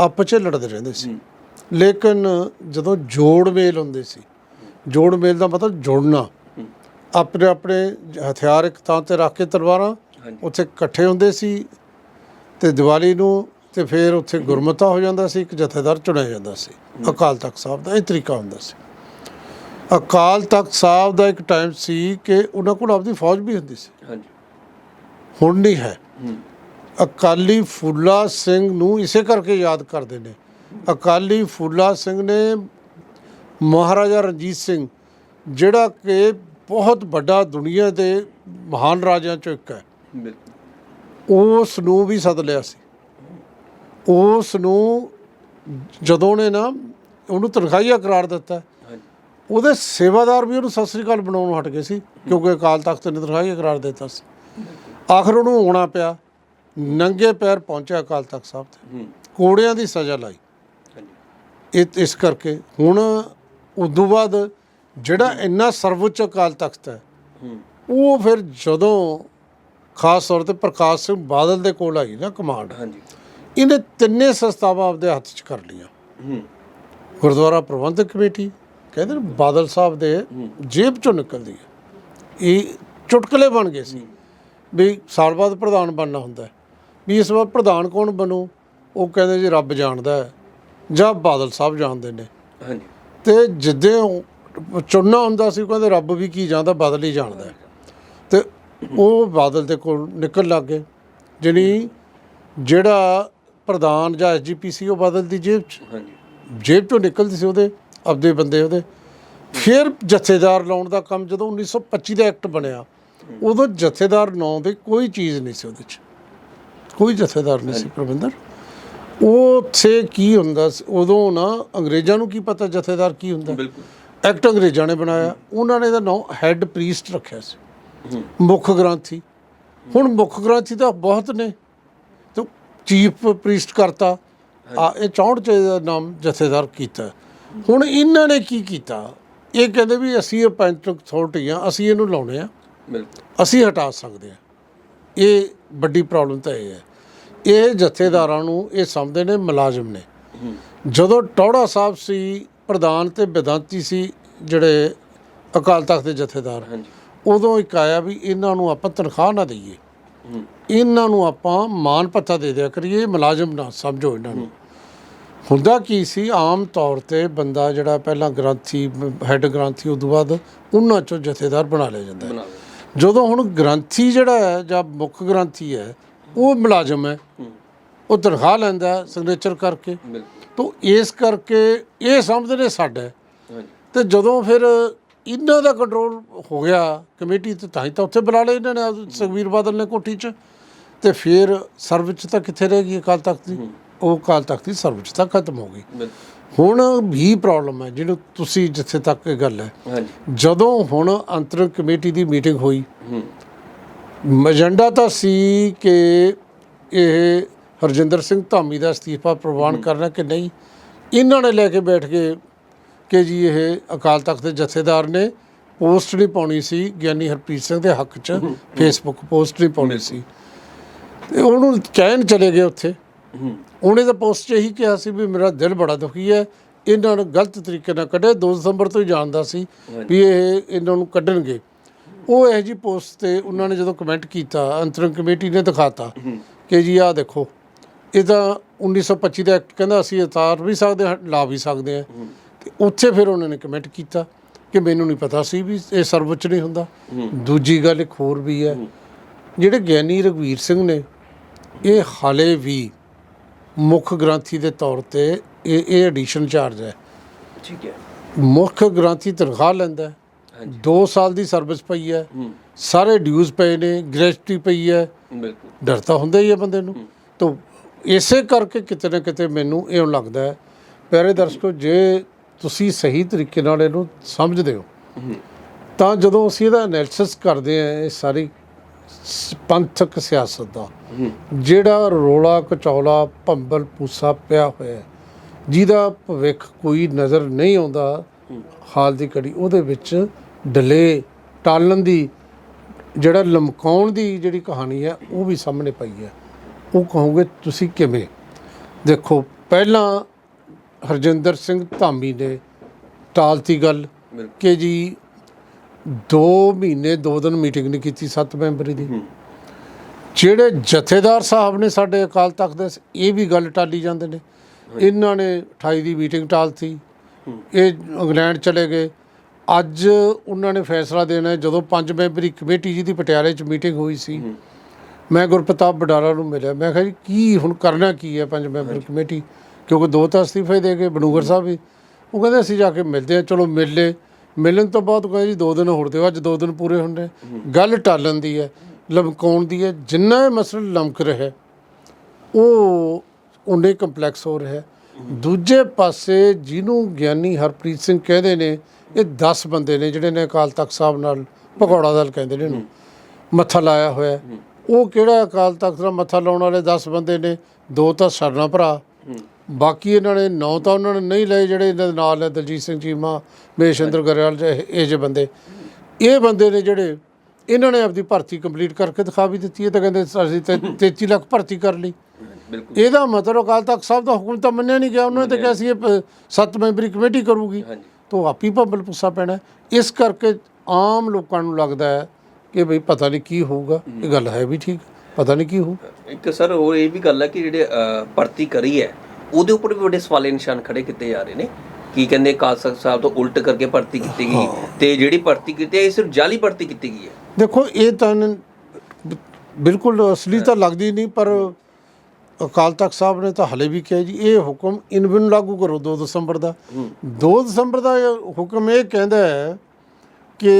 B: ਆਪਸ ਚ ਲੜਦੇ ਰਹਿੰਦੇ ਸੀ। ਲੇਕਿਨ ਜਦੋਂ ਜੋੜ ਮੇਲ ਹੁੰਦੇ ਸੀ ਜੋੜ ਮੇਲ ਦਾ ਮਤਲਬ ਜੋੜਨਾ। ਆਪਣੇ ਆਪਣੇ ਹਥਿਆਰ ਇੱਕ ਥਾਂ ਤੇ ਰੱਖ ਕੇ ਤਲਵਾਰਾਂ। ਉੱਥੇ ਇਕੱਠੇ ਹੁੰਦੇ ਸੀ ਤੇ ਦੀਵਾਲੀ ਨੂੰ ਤੇ ਫਿਰ ਉੱਥੇ ਗੁਰਮਤਾ ਹੋ ਜਾਂਦਾ ਸੀ ਇੱਕ ਜਥੇਦਾਰ ਚੁਣਿਆ ਜਾਂਦਾ ਸੀ ਅਕਾਲ ਤਖਤ ਸਾਹਿਬ ਦਾ ਇਹ ਤਰੀਕਾ ਹੁੰਦਾ ਸੀ। ਅਕਾਲ ਤਖਤ ਸਾਹਿਬ ਦਾ ਇੱਕ ਟਾਈਮ ਸੀ ਕਿ ਉਹਨਾਂ ਕੋਲ ਆਪਦੀ ਫੌਜ ਵੀ ਹੁੰਦੀ ਸੀ।
A: ਹਾਂਜੀ।
B: ਹੁਣ ਨਹੀਂ ਹੈ। ਅਕਾਲੀ ਫੂਲਾ ਸਿੰਘ ਨੂੰ ਇਸੇ ਕਰਕੇ ਯਾਦ ਕਰਦੇ ਨੇ। ਅਕਾਲੀ ਫੂਲਾ ਸਿੰਘ ਨੇ ਮਹਾਰਾਜਾ ਰਣਜੀਤ ਸਿੰਘ ਜਿਹੜਾ ਕਿ ਬਹੁਤ ਵੱਡਾ ਦੁਨੀਆ ਦੇ ਮਹਾਨ ਰਾਜਿਆਂ ਚੋਂ ਇੱਕ ਹੈ। ਉਸ ਨੂੰ ਵੀ ਸੱਦ ਲਿਆ ਸੀ। ਉਸ ਨੂੰ ਜਦੋਂ ਨੇ ਨਾ ਉਹਨੂੰ ਤਨਖਾਹੀਆ ਕਰਾਰ ਦਿੱਤਾ। ਉਹਦੇ ਸੇਵਾਦਾਰ ਵੀ ਉਹਨੂੰ ਸਤਿ ਸ੍ਰੀ ਅਕਾਲ ਬਣਾਉਣੋਂ ਹਟ ਗਏ ਸੀ ਕਿਉਂਕਿ ਅਕਾਲ ਤਖਤ ਨੇ ਤਨਖਾਹੀਆ ਕਰਾਰ ਦਿੱਤਾ ਸੀ। ਆਖਰ ਉਹਨੂੰ ਆਉਣਾ ਪਿਆ ਨੰਗੇ ਪੈਰ ਪਹੁੰਚਿਆ ਅਕਾਲ ਤਖਤ ਸਾਹਿਬ ਤੇ। ਕੋੜਿਆਂ ਦੀ ਸਜ਼ਾ ਲਾਈ। ਇਹ ਇਸ ਕਰਕੇ ਹੁਣ ਉਦੋਂ ਬਾਅਦ ਜਿਹੜਾ ਇੰਨਾ ਸਰਵਉੱਚ ਅਕਾਲ ਤਖਤ ਹੈ। ਉਹ ਫਿਰ ਜਦੋਂ ਖਾਸ ਤੌਰ ਤੇ ਪ੍ਰਕਾਸ਼ ਸਿੰਘ ਬਾਦਲ ਦੇ ਕੋਲ ਆਈ ਨਾ ਕਮਾਂਡ
A: ਹਾਂਜੀ।
B: ਇਹਨੇ ਤਿੰਨੇ ਸੰਸਥਾਵਾਂ ਆਪਦੇ ਹੱਥ 'ਚ ਕਰ ਲਈਆਂ।
A: ਹੂੰ।
B: ਗੁਰਦੁਆਰਾ ਪ੍ਰਬੰਧਕ ਕਮੇਟੀ ਕਹਿੰਦੇ ਨੇ ਬਾਦਲ ਸਾਹਿਬ ਦੇ ਜੇਬ ਚੋਂ ਨਿਕਲਦੀ ਹੈ। ਇਹ ਚੁਟਕਲੇ ਬਣ ਗਏ ਸੀ ਵੀ ਸਾਲ ਬਾਅਦ ਪ੍ਰਧਾਨ ਬਣਨਾ ਹੁੰਦਾ ਵੀ ਇਸ ਵਾਰ ਪ੍ਰਧਾਨ ਕੌਣ ਬਣੂ? ਉਹ ਕਹਿੰਦੇ ਜੀ ਰੱਬ ਜਾਣਦਾ ਹੈ ਜਾਂ ਬਾਦਲ ਸਾਹਿਬ ਜਾਣਦੇ ਨੇ।
A: ਹਾਂਜੀ।
B: ਤੇ ਜਿੱਦੇ ਚੁਣਨਾ ਹੁੰਦਾ ਸੀ ਕਹਿੰਦੇ ਰੱਬ ਵੀ ਕੀ ਜਾਣਦਾ ਬਾਦਲ ਹੀ ਜਾਣਦਾ। ਤੇ ਉਹ ਬਾਦਲ ਦੇ ਕੋਲ ਨਿਕਲ ਲੱਗ ਗਏ। ਜਾਣੀ ਜਿਹੜਾ ਪ੍ਰਧਾਨ ਜਾਂ ਐਸਜੀਪੀਸੀ ਉਹ ਬਾਦਲ ਦੀ ਜੇਬ 'ਚ
A: ਹਾਂਜੀ।
B: ਜੇਬ ਤੋਂ ਨਿਕਲਦੀ ਸੀ ਉਹਦੇ। ਆਪਦੇ ਬੰਦੇ ਉਹਦੇ। ਫਿਰ ਜਥੇਦਾਰ ਲਾਉਣ ਦਾ ਕੰਮ ਜਦੋਂ 1925 ਦਾ ਐਕਟ ਬਣਿਆ ਉਦੋਂ ਜਥੇਦਾਰ ਨਾਂ ਦੀ ਕੋਈ ਚੀਜ਼ ਨਹੀਂ ਸੀ ਉਹਦੇ 'ਚ। ਕੋਈ ਜਥੇਦਾਰ ਨਹੀਂ ਸੀ ਪ੍ਰਬੰਧਰ ਉਹ ਉੱਥੇ ਕੀ ਹੁੰਦਾ ਸੀ ਉਦੋਂ ਨਾ ਅੰਗਰੇਜ਼ਾਂ ਨੂੰ ਕੀ ਪਤਾ ਜਥੇਦਾਰ ਕੀ ਹੁੰਦਾ?
A: ਬਿਲਕੁਲ।
B: ਐਕਟ ਅੰਗਰੇਜ਼ਾਂ ਨੇ ਬਣਾਇਆ। ਉਹਨਾਂ ਨੇ ਇਹਦਾ ਨਾਮ ਹੈੱਡ ਪ੍ਰੀਸਟ ਰੱਖਿਆ ਸੀ। ਮੁੱਖ ਗ੍ਰੰਥੀ। ਹੁਣ ਮੁੱਖ ਗ੍ਰੰਥੀ ਤਾਂ ਬਹੁਤ ਨੇ। ਤੇ ਚੀਫ ਪ੍ਰੀਸਟ ਕਰਤਾ। ਆ ਇਹ 64 ਚ ਨਾਮ ਜਥੇਦਾਰ ਕੀਤਾ। ਹੁਣ ਇਹਨਾਂ ਨੇ ਕੀ ਕੀਤਾ? ਇਹ ਕਹਿੰਦੇ ਵੀ ਅਸੀਂ ਅਪੈਂਟ ਅਥਾਰਟੀ ਆ ਅਸੀਂ ਇਹਨੂੰ ਲਾਉਣੇ ਆ।
A: ਬਿਲਕੁਲ।
B: ਅਸੀਂ ਹਟਾ ਸਕਦੇ ਆ। ਇਹ ਵੱਡੀ ਪ੍ਰੋਬਲਮ ਤਾਂ ਇਹ ਹੈ। ਇਹ ਜਥੇਦਾਰਾਂ ਨੂੰ ਇਹ ਸਮਝਦੇ ਨੇ ਮੁਲਾਜ਼ਮ ਨੇ। ਜਦੋਂ ਟੌੜਾ ਸਾਹਿਬ ਸੀ ਪ੍ਰਧਾਨ ਤੇ ਵਿਦਾਂਤੀ ਸੀ ਜਿਹੜੇ ਅਕਾਲ ਤਖਤ ਦੇ ਜਥੇਦਾਰ
A: ਹਾਂਜੀ।
B: ਉਦੋਂ ਇੱਕ ਆਇਆ ਵੀ ਇਹਨਾਂ ਨੂੰ ਆਪਾਂ ਤਨਖਾਹ ਨਾ ਦਈਏ। ਇਹਨਾਂ ਨੂੰ ਆਪਾਂ ਮਾਨ ਭੱਤਾ ਦੇ ਦਿਆ ਕਰੀਏ ਮੁਲਾਜ਼ਮ ਨਾ ਸਮਝੋ ਇਹਨਾਂ ਨੂੰ। ਹੁੰਦਾ ਕੀ ਸੀ? ਆਮ ਤੌਰ ਤੇ ਬੰਦਾ ਜਿਹੜਾ ਪਹਿਲਾਂ ਗ੍ਰੰਥੀ ਹੈੱਡ ਗ੍ਰੰਥੀ ਉਦੋਂ ਬਾਅਦ ਉਹਨਾਂ ਚੋਂ ਜਥੇਦਾਰ ਬਣਾ ਲਿਆ ਜਾਂਦਾ ਹੈ। ਜਦੋਂ ਹੁਣ ਗ੍ਰੰਥੀ ਜਿਹੜਾ ਹੈ ਜਾਂ ਮੁੱਖ ਗ੍ਰੰਥੀ ਹੈ ਉਹ ਮੁਲਾਜ਼ਮ ਹੈ। ਉਹ ਤਨਖਾਹ ਲੈਂਦਾ ਸਿਗਨੇਚਰ ਕਰਕੇ। ਤੋਂ ਇਸ ਕਰਕੇ ਇਹ ਸਮਝਦੇ ਨੇ ਸਾਡਾ ਤੇ ਜਦੋਂ ਫਿਰ ਇਹਨਾਂ ਦਾ ਕੰਟਰੋਲ ਹੋ ਗਿਆ ਕਮੇਟੀ ਤੇ ਤਾਂ ਹੀ ਤਾਂ ਉੱਥੇ ਬੁਲਾ ਲਏ ਇਹਨਾਂ ਨੇ। ਆਪ ਸੁਖਬੀਰ ਬਾਦਲ ਨੇ ਕੋਠੀ 'ਚ। ਤੇ ਫਿਰ ਸਰਵਉੱਚਤਾ ਕਿੱਥੇ ਰਹਿ ਗਈ ਅਕਾਲ ਤਖਤ ਦੀ ਉਹ ਅਕਾਲ ਤਖਤ ਦੀ ਸਰਵਉੱਚਤਾ ਖਤਮ ਹੋ ਗਈ। ਹੁਣ ਵੀ ਪ੍ਰੋਬਲਮ ਹੈ ਜਿਹਨੂੰ ਤੁਸੀਂ ਜਿੱਥੇ ਤੱਕ ਇਹ ਗੱਲ ਹੈ। ਜਦੋਂ ਹੁਣ ਅੰਤਰਿਮ ਕਮੇਟੀ ਦੀ ਮੀਟਿੰਗ ਹੋਈ
A: ਹੂੰ।
B: ਏਜੰਡਾ ਤਾਂ ਸੀ ਕਿ ਇਹ ਹਰਜਿੰਦਰ ਸਿੰਘ ਧਾਮੀ ਦਾ ਅਸਤੀਫਾ ਪ੍ਰਵਾਨ ਕਰਨਾ ਕਿ ਨਹੀਂ? ਇਹਨਾਂ ਨੇ ਲੈ ਕੇ ਬੈਠ ਕੇ ਕਿ ਜੀ ਇਹ ਅਕਾਲ ਤਖਤ ਦੇ ਜਥੇਦਾਰ ਨੇ ਪੋਸਟ ਨਹੀਂ ਪਾਉਣੀ ਸੀ ਗਿਆਨੀ ਹਰਪ੍ਰੀਤ ਸਿੰਘ ਦੇ ਹੱਕ 'ਚ ਫੇਸਬੁੱਕ ਪੋਸਟ ਨਹੀਂ ਪਾਉਣੀ ਸੀ। ਤੇ ਉਹਨੂੰ ਚੈਨ ਚਲੇ ਗਏ ਉੱਥੇ। ਉਹਨੇ ਤਾਂ ਪੋਸਟ 'ਚ ਇਹੀ ਕਿਹਾ ਸੀ ਵੀ ਮੇਰਾ ਦਿਲ ਬੜਾ ਦੁਖੀ ਹੈ। ਇਹਨਾਂ ਨੂੰ ਗਲਤ ਤਰੀਕੇ ਨਾਲ ਕੱਢਿਆ। 2 ਦਸੰਬਰ ਤੋਂ ਹੀ ਜਾਣਦਾ ਸੀ ਵੀ ਇਹ ਇਹਨਾਂ ਨੂੰ ਕੱਢਣਗੇ। ਉਹ ਇਹ ਜੀ ਪੋਸਟ ਤੇ ਉਹਨਾਂ ਨੇ ਜਦੋਂ ਕਮੈਂਟ ਕੀਤਾ ਅੰਤਰਿਮ ਕਮੇਟੀ ਨੇ ਦਿਖਾਤਾ ਕਿ ਜੀ ਆਹ ਦੇਖੋ ਇਹ ਤਾਂ 1925 ਦਾ ਐਕਟ ਕਹਿੰਦਾ ਅਸੀਂ ਉਤਾਰ ਵੀ ਸਕਦੇ ਹਾਂ ਲਾ ਵੀ ਸਕਦੇ ਹਾਂ। ਤੇ ਉੱਥੇ ਫਿਰ ਉਹਨਾਂ ਨੇ ਕਮੈਂਟ ਕੀਤਾ ਕਿ ਮੈਨੂੰ ਨਹੀਂ ਪਤਾ ਸੀ ਵੀ ਇਹ ਸਰਵਉੱਚ ਨਹੀਂ ਹੁੰਦਾ। ਦੂਜੀ ਗੱਲ ਇੱਕ ਹੋਰ ਵੀ ਹੈ। ਜਿਹੜੇ ਗਿਆਨੀ ਰਘਵੀਰ ਸਿੰਘ ਨੇ ਇਹ ਹਾਲੇ ਵੀ ਮੁੱਖ ਗ੍ਰੰਥੀ ਦੇ ਤੌਰ ਤੇ ਇਹ ਇਹ ਐਡੀਸ਼ਨ ਚਾਰਜ ਹੈ।
A: ਠੀਕ ਹੈ।
B: ਮੁੱਖ ਗ੍ਰੰਥੀ ਤਨਖਾਹ ਲੈਂਦਾ ਹੈ।
A: ਹਾਂਜੀ।
B: 2 ਸਾਲ ਦੀ ਸਰਵਿਸ ਪਈ ਹੈ। ਸਾਰੇ ਡਿਊਜ਼ ਪਏ ਨੇ ਗ੍ਰੈਜੂਟੀ ਪਈ ਹੈ।
A: ਬਿਲਕੁਲ।
B: ਡਰ ਤਾਂ ਹੁੰਦਾ ਹੀ ਹੈ ਬੰਦੇ ਨੂੰ। ਤਾਂ ਇਸੇ ਕਰਕੇ ਕਿਤੇ ਨਾ ਕਿਤੇ ਮੈਨੂੰ ਇਉਂ ਲੱਗਦਾ ਹੈ। ਪਿਆਰੇ ਦਰਸ਼ਕੋ ਜੇ ਤੁਸੀਂ ਸਹੀ ਤਰੀਕੇ ਨਾਲ ਇਹਨੂੰ ਸਮਝਦੇ ਹੋ
A: ਹੂੰ।
B: ਤਾਂ ਜਦੋਂ ਅਸੀਂ ਇਹਦਾ ਐਨਾਲਿਸਿਸ ਕਰਦੇ ਆ ਇਹ ਸਾਰੀ ਸ- ਪੰਥਕ ਸਿਆਸਤ ਦਾ। ਜਿਹੜਾ ਰੋਲਾ ਕਚੌਲਾ ਭੰਬਲ ਪੂਸਾ ਪਿਆ ਹੋਇਆ ਹੈ, ਜਿਹਦਾ ਭਵਿੱਖ ਕੋਈ ਨਜ਼ਰ ਨਹੀਂ ਆਉਂਦਾ ਹਾਲ ਦੀ ਘੜੀ ਉਹਦੇ ਵਿੱਚ ਡਿਲੇ ਟਾਲਣ ਦੀ ਜਿਹੜਾ ਲਮਕਾਉਣ ਦੀ ਜਿਹੜੀ ਕਹਾਣੀ ਹੈ ਉਹ ਵੀ ਸਾਹਮਣੇ ਪਈ ਹੈ। ਉਹ ਕਹੋਗੇ ਤੁਸੀਂ ਕਿਵੇਂ? ਦੇਖੋ ਪਹਿਲਾਂ ਹਰਜਿੰਦਰ ਸਿੰਘ ਧਾਮੀ ਨੇ ਟਾਲਤੀ ਗੱਲ ਕਿ ਜੀ 2 ਮਹੀਨੇ 2 ਦਿਨ ਮੀਟਿੰਗ ਨਹੀਂ ਕੀਤੀ ਸੱਤ ਮੈਂਬਰੀ ਦੀ। ਜਿਹੜੇ ਜਥੇਦਾਰ ਸਾਹਿਬ ਨੇ ਸਾਡੇ ਅਕਾਲ ਤਖਤ ਦੇ ਇਹ ਵੀ ਗੱਲ ਟਾਲੀ ਜਾਂਦੇ ਨੇ। ਇਹਨਾਂ ਨੇ 28 ਦੀ ਮੀਟਿੰਗ ਟਾਲਤੀ। ਇਹ ਇੰਗਲੈਂਡ ਚਲੇ ਗਏ। ਅੱਜ ਉਹਨਾਂ ਨੇ ਫੈਸਲਾ ਦੇਣਾ ਜਦੋਂ ਪੰਜ ਮੈਂਬਰੀ ਕਮੇਟੀ ਜੀ ਦੀ ਪਟਿਆਲੇ 'ਚ ਮੀਟਿੰਗ ਹੋਈ ਸੀ। ਮੈਂ ਗੁਰਪ੍ਰਤਾਪ ਬਡਾਲਾ ਨੂੰ ਮਿਲਿਆ। ਮੈਂ ਕਿਹਾ ਜੀ ਕੀ ਹੁਣ ਕਰਨਾ ਕੀ ਹੈ ਪੰਜ ਮੈਂਬਰ ਕਮੇਟੀ? ਕਿਉਂਕਿ ਦੋ ਤਾਂ ਅਸਤੀਫੇ ਦੇ ਗਏ ਬਨੂਗਰ ਸਾਹਿਬ ਵੀ। ਉਹ ਕਹਿੰਦੇ ਅਸੀਂ ਜਾ ਕੇ ਮਿਲਦੇ ਹਾਂ। ਚਲੋ ਮਿਲ ਲਏ। ਮਿਲਣ ਤੋਂ ਬਾਅਦ ਕਹਿੰਦੇ ਜੀ ਦੋ ਦਿਨ ਹੋਰ ਦਿਓ, ਅੱਜ ਦੋ ਦਿਨ ਪੂਰੇ ਹੁੰਦੇ। ਗੱਲ ਟਾਲਣ ਦੀ ਹੈ, ਲਮਕਾਉਣ ਦੀ ਹੈ, ਜਿੰਨਾ ਇਹ ਮਸਲਾ ਲਮਕ ਰਿਹਾ, ਉਹ ਉਹਨੇ ਕੰਪਲੈਕਸ ਹੋ ਰਿਹਾ। ਦੂਜੇ ਪਾਸੇ ਜਿਹਨੂੰ ਗਿਆਨੀ ਹਰਪ੍ਰੀਤ ਸਿੰਘ ਕਹਿੰਦੇ ਨੇ, ਇਹ 10 ਬੰਦੇ ਨੇ ਜਿਹੜੇ ਨੇ ਅਕਾਲ ਤਖਤ ਸਾਹਿਬ ਨਾਲ ਪਕੌੜਾ ਦਲ ਕਹਿੰਦੇ ਨੇ ਇਹਨੂੰ, ਮੱਥਾ ਲਾਇਆ ਹੋਇਆ। ਉਹ ਕਿਹੜਾ ਅਕਾਲ ਤਖਤ ਦਾ ਮੱਥਾ ਲਾਉਣ ਵਾਲੇ 10 ਬੰਦੇ ਨੇ? ਦੋ ਤਾਂ ਸਰਨਾ ਭਰਾ। ਬਾਕੀ ਇਹਨਾਂ ਨੇ ਨੌ ਤਾਂ ਉਹਨਾਂ ਨੇ ਨਹੀਂ ਲਏ ਜਿਹੜੇ ਇਹਨਾਂ ਦੇ ਨਾਲ ਨੇ ਦਲਜੀਤ ਸਿੰਘ ਚੀਮਾ ਮਹੇਸ਼ਿੰਦਰ ਗਰੇਵਾਲ ਇਹ ਜੇ ਬੰਦੇ। ਇਹ ਬੰਦੇ ਨੇ ਜਿਹੜੇ ਇਹਨਾਂ ਨੇ ਆਪਦੀ ਭਰਤੀ ਕੰਪਲੀਟ ਕਰਕੇ ਦਿਖਾ ਵੀ ਦਿੱਤੀ ਹੈ ਤਾਂ ਕਹਿੰਦੇ ਅਸੀਂ ਤੇ (coughs) 33 ਲੱਖ ਭਰਤੀ ਕਰ ਲਈ। ਇਹਦਾ ਮਤਲਬ ਅਕਾਲ ਤਖਤ ਸਾਹਿਬ ਦਾ ਹੁਕਮ ਤਾਂ ਮੰਨਿਆ ਨਹੀਂ ਗਿਆ ਉਹਨਾਂ ਨੇ ਤਾਂ ਕਿਹਾ ਸੀ ਇਹ ਸੱਤ ਮੈਂਬਰੀ ਕਮੇਟੀ ਕਰੂਗੀ। ਤੋਂ ਆਪੀ ਭੰਬਲ ਪੁੱਸਾ ਪੈਣਾ। ਇਸ ਕਰਕੇ ਆਮ ਲੋਕਾਂ ਨੂੰ ਲੱਗਦਾ ਹੈ ਕਿ ਭਈ ਪਤਾ ਨਹੀਂ ਕੀ ਹੋਊਗਾ। ਇਹ ਗੱਲ ਹੈ ਵੀ ਠੀਕ ਪਤਾ ਨਹੀਂ ਕੀ ਹੋਊ।
A: ਇੱਕ ਸਰ ਹੋਰ ਇਹ ਵੀ ਗੱਲ ਹੈ ਕਿ ਜਿਹੜੇ ਭਰਤੀ ਕਰੀ ਹੈ ਉਹਦੇ ਉੱਪਰ ਵੀ ਵੱਡੇ ਸਵਾਲੇ ਨਿਸ਼ਾਨ ਖੜੇ ਕੀਤੇ ਜਾ ਰਹੇ ਨੇ। ਕੀ ਕਹਿੰਦੇ ਕਾਸਕ ਸਾਹਿਬ ਤੋਂ ਉਲਟ ਕਰਕੇ ਭਰਤੀ ਕੀਤੀ ਗਈ ਤੇ ਜਿਹੜੀ ਭਰਤੀ ਕੀਤੀ ਹੈ ਇਹ ਸਿਰਫ ਜਾਲੀ ਭਰਤੀ ਕੀਤੀ ਗਈ ਹੈ।
B: ਦੇਖੋ ਇਹ ਤਾਂ ਬਿਲਕੁਲ ਅਸਲੀ ਤਾਂ ਲੱਗਦੀ ਨਹੀਂ ਪਰ ਅਕਾਲ ਤਖਤ ਸਾਹਿਬ ਨੇ ਤਾਂ ਹਲੇ ਵੀ ਕਿਹਾ ਜੀ ਇਹ ਹੁਕਮ ਇਨਵਿਨ ਲਾਗੂ ਕਰੋ 2 ਦਸੰਬਰ ਦਾ। 2 ਦਸੰਬਰ ਦਾ ਹੁਕਮ ਇਹ ਕਹਿੰਦਾ ਹੈ ਕਿ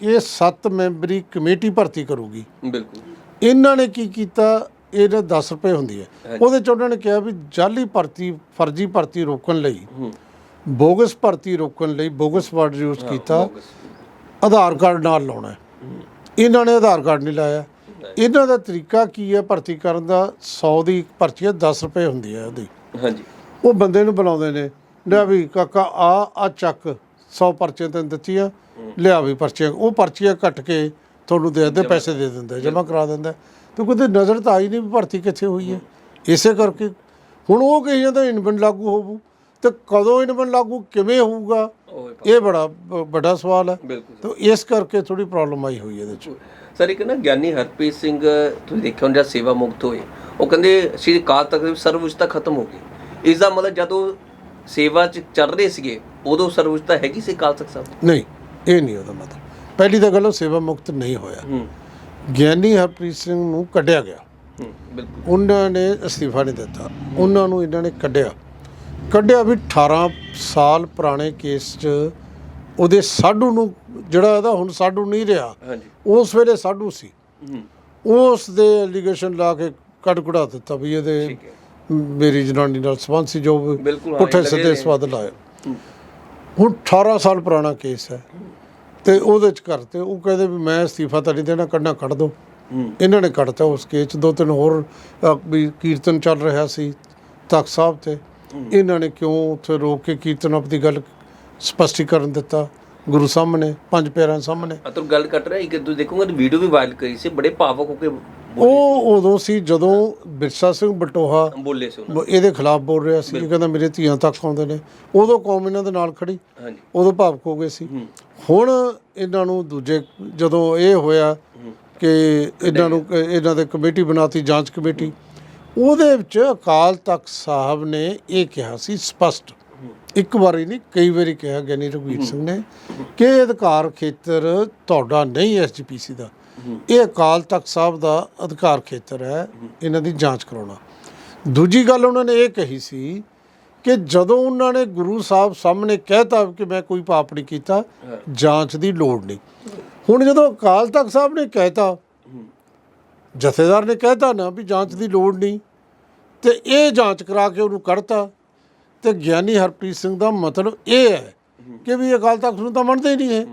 B: ਇਹ 7 ਮੈਂਬਰੀ ਕਮੇਟੀ ਭਰਤੀ ਕਰੂਗੀ।
A: ਬਿਲਕੁਲ।
B: ਇਹਨਾਂ ਨੇ ਕੀ ਕੀਤਾ? ਇਹਦਾ 10 ਰੁਪਏ ਹੁੰਦੀ ਹੈ। ਉਹਦੇ ਚ ਉਹਨਾਂ ਨੇ ਕਿਹਾ ਵੀ ਜਾਲੀ ਭਰਤੀ ਫਰਜ਼ੀ ਭਰਤੀ ਰੋਕਣ ਲਈ ਬੋਗਸ ਭਰਤੀ ਰੋਕਣ ਲਈ ਬੋਗਸ ਵਰਡ ਯੂਜ਼ ਕੀਤਾ। ਆਧਾਰ ਕਾਰਡ ਨਾਲ ਲਾਉਣਾ। ਇਹਨਾਂ ਨੇ ਆਧਾਰ ਕਾਰਡ ਨਹੀਂ ਲਾਇਆ। ਇਹਨਾਂ ਦਾ ਤਰੀਕਾ ਕੀ ਹੈ? ਭਰਤੀ ਕਰਨ ਦਾ 100 ਦੀ ਪਰਚੀ ਹੈ 10 ਰੁਪਏ ਹੁੰਦੀ ਹੈ ਉਹਦੀ।
A: ਹਾਂਜੀ।
B: ਉਹ ਬੰਦੇ ਨੂੰ ਬੁਲਾਉਂਦੇ ਨੇ ਲਿਆ ਵੀ ਕਾਕਾ ਆ ਆ ਚੱਕ 100 ਪਰਚੀਆਂ ਤੈਨੂੰ ਦਿੱਤੀਆਂ ਲਿਆ ਵੀ ਪਰਚੀਆਂ। ਉਹ ਪਰਚੀਆਂ ਕੱਟ ਕੇ ਤੁਹਾਨੂੰ ਦੇ ਦਿੰਦੇ ਪੈਸੇ ਦੇ ਦਿੰਦੇ ਜਮ੍ਹਾਂ ਕਰਾ ਦਿੰਦਾ। ਤੇ ਕੋਈ ਨਜ਼ਰ ਤਾਂ ਆਈ ਨਹੀਂ ਵੀ ਭਰਤੀ ਕਿੱਥੇ ਹੋਈ ਹੈ। ਇਸੇ ਕਰਕੇ ਹੁਣ ਉਹ ਕਹੀ ਜਾਂਦਾ ਇਨਵਨ ਲਾਗੂ ਹੋਊ ਤੇ ਕਦੋਂ ਇਨਵਨ ਲਾਗੂ ਕਿਵੇਂ ਹੋਊਗਾ ਇਹ ਬੜਾ ਵੱਡਾ ਸਵਾਲ ਹੈ। ਤਾਂ ਇਸ ਕਰਕੇ ਥੋੜੀ ਪ੍ਰੋਬਲਮ ਆਈ ਹੋਈ ਹੈ ਇਹਦੇ ਚ।
A: ਸਰ ਇੱਕ ਨਾ ਗਿਆਨੀ ਹਰਪ੍ਰੀਤ ਸਿੰਘ ਤੁਸੀਂ ਦੇਖਿਆ ਹੁਣ ਜਦ ਸੇਵਾ ਮੁਕਤ ਹੋਏ ਉਹ ਕਹਿੰਦੇ ਸ਼੍ਰੀ ਕਾਲ ਦੀ ਸਰਵਉੱਚਤਾ ਖਤਮ ਹੋ ਗਈ ਇਸ ਦਾ ਮਤਲਬ ਜਦੋਂ ਸੇਵਾ ਚ ਚੱਲ ਰਹੇ ਸੀਗੇ ਉਦੋਂ ਸਰਵਉੱਚਤਾ ਹੈਗੀ ਸੀ ਕਾਲ ਤਖਤ ਸਾਹਿਬ?
B: ਨਹੀਂ ਇਹ ਨਹੀਂ ਉਹਦਾ ਮਤਲਬ। ਪਹਿਲੀ ਤਾਂ ਗੱਲ ਉਹ ਸੇਵਾ ਮੁਕਤ ਨਹੀਂ ਹੋਇਆ।
A: ਹੂੰ।
B: ਗਿਆਨੀ ਹਰਪ੍ਰੀਤ ਸਿੰਘ ਨੂੰ ਕੱਢਿਆ ਗਿਆ।
A: ਬਿਲਕੁਲ।
B: ਉਹਨਾਂ ਨੇ ਅਸਤੀਫਾ ਨਹੀਂ ਦਿੱਤਾ। ਉਹਨਾਂ ਨੂੰ ਇਹਨਾਂ ਨੇ ਕੱਢਿਆ। ਕੱਢਿਆ ਵੀ 18 ਸਾਲ ਪੁਰਾਣੇ ਕੇਸ 'ਚ ਉਹਦੇ ਸਾਡੂ ਨੂੰ ਜਿਹੜਾ ਇਹਦਾ ਹੁਣ ਸਾਡੂ ਨਹੀਂ ਰਿਹਾ
A: ਹਾਂਜੀ।
B: ਉਸ ਵੇਲੇ ਸਾਡੂ ਸੀ। ਉਸ ਦੇ ਐਲੀਗੇਸ਼ਨ ਲਾ ਕੇ ਕੱਢ ਕੁੜਾ ਦਿੱਤਾ ਵੀ ਇਹਦੇ ਮੇਰੀ ਜਨਾਨੀ ਨਾਲ ਸੰਬੰਧ ਸੀ ਜੋ ਪੁੱਠੇ ਸਿੱਧੇ। ਸਵਾਦ ਲਾਏ। ਹੁਣ 18 ਸਾਲ ਪੁਰਾਣਾ ਕੇਸ ਹੈ। ਤੇ ਉਹਦੇ ਚ ਕਰਤੇ ਉਹ ਕਹਿੰਦੇ ਵੀ ਮੈਂ ਅਸਤੀਫਾ ਤਾਂ ਨਹੀਂ ਦੇਣਾ ਕੱਢਣਾ ਕੱਢ ਦੋ ਇਹਨਾਂ ਨੇ ਕੱਢਤਾ ਉਸ ਕੇਸ ਦੋ ਤਿੰਨ ਹੋਰ ਵੀ ਕੀਰਤਨ ਚੱਲ ਰਿਹਾ ਸੀ ਤਖਤ ਸਾਹਿਬ ਤੇ। ਇਹਨਾਂ ਨੇ ਕਿਉਂ ਉੱਥੇ ਰੋਕ ਕੇ ਕੀਰਤਨ ਆਪਦੀ ਗੱਲ ਸਪਸ਼ਟੀਕਰਨ ਦਿੱਤਾ ਗੁਰੂ ਸਾਹਮਣੇ ਪੰਜ ਪਿਆਰਿਆਂ ਸਾਹਮਣੇ।
A: ਤੂੰ ਗੱਲ ਕੱਟ ਰਿਹਾ ਕਿ ਤੁਸੀਂ ਦੇਖੋਗੇ ਵੀਡੀਓ ਵੀ ਵਾਇਰਲ ਕਰੀ ਸੀ ਬੜੇ ਭਾਵਕ ਹੋ ਕੇ
B: ਉਹ ਉਦੋਂ ਸੀ ਜਦੋਂ ਬਿਰਸਾ ਸਿੰਘ ਬਟੋਹਾ
A: ਬੋਲੇ ਸੀ
B: ਇਹਦੇ ਖਿਲਾਫ ਬੋਲ ਰਿਹਾ ਸੀ ਕਹਿੰਦਾ ਮੇਰੇ ਧੀਆਂ ਤੱਕ ਆਉਂਦੇ ਨੇ। ਉਦੋਂ ਕੌਮ ਇਹਨਾਂ ਦੇ ਨਾਲ ਖੜੀ
A: ਹਾਂਜੀ।
B: ਉਦੋਂ ਭਾਵਕ ਹੋ ਗਏ ਸੀ। ਹੁਣ ਇਹਨਾਂ ਨੂੰ ਦੂਜੇ, ਜਦੋਂ ਇਹ ਹੋਇਆ ਕਿ ਇਹਨਾਂ ਨੂੰ, ਇਹਨਾਂ ਦੇ ਕਮੇਟੀ ਬਣਾਤੀ, ਜਾਂਚ ਕਮੇਟੀ, ਉਹਦੇ ਵਿੱਚ ਅਕਾਲ ਤਖਤ ਸਾਹਿਬ ਨੇ ਇਹ ਕਿਹਾ ਸੀ ਸਪਸ਼ਟ। ਇੱਕ ਵਾਰੀ ਨਹੀਂ, ਕਈ ਵਾਰੀ ਕਿਹਾ ਗਿਆਨੀ ਰਘਵੀਰ ਸਿੰਘ ਨੇ, ਕਿ ਇਹ ਅਧਿਕਾਰ ਖੇਤਰ ਤੁਹਾਡਾ ਨਹੀਂ ਐਸਜੀਪੀਸੀ ਦਾ। ਇਹ ਅਕਾਲ ਤਖਤ ਸਾਹਿਬ ਦਾ ਅਧਿਕਾਰ ਖੇਤਰ ਹੈ, ਇਹਨਾਂ ਦੀ ਜਾਂਚ ਕਰਾਉਣਾ। ਦੂਜੀ ਗੱਲ ਉਹਨਾਂ ਨੇ ਇਹ ਕਹੀ ਸੀ ਕਿ ਜਦੋਂ ਉਹਨਾਂ ਨੇ ਗੁਰੂ ਸਾਹਿਬ ਸਾਹਮਣੇ ਕਹਿਤਾ ਕਿ ਮੈਂ ਕੋਈ ਪਾਪ ਨਹੀਂ ਕੀਤਾ ਜਾਂਚ ਦੀ ਲੋੜ ਨਹੀਂ। ਹੁਣ ਜਦੋਂ ਅਕਾਲ ਤਖਤ ਸਾਹਿਬ ਨੇ ਕਹਿਤਾ ਜਥੇਦਾਰ ਨੇ ਕਹਿਤਾ ਨਾ ਵੀ ਜਾਂਚ ਦੀ ਲੋੜ ਨਹੀਂ ਤੇ ਇਹ ਜਾਂਚ ਕਰਾ ਕੇ ਉਹਨੂੰ ਕੱਢਤਾ ਤੇ ਗਿਆਨੀ ਹਰਪ੍ਰੀਤ ਸਿੰਘ ਦਾ ਮਤਲਬ ਇਹ ਹੈ ਕਿ ਵੀ ਅਕਾਲ ਤਖਤ ਨੂੰ ਤਾਂ ਮੰਨਦੇ ਹੀ ਨਹੀਂ ਹੈ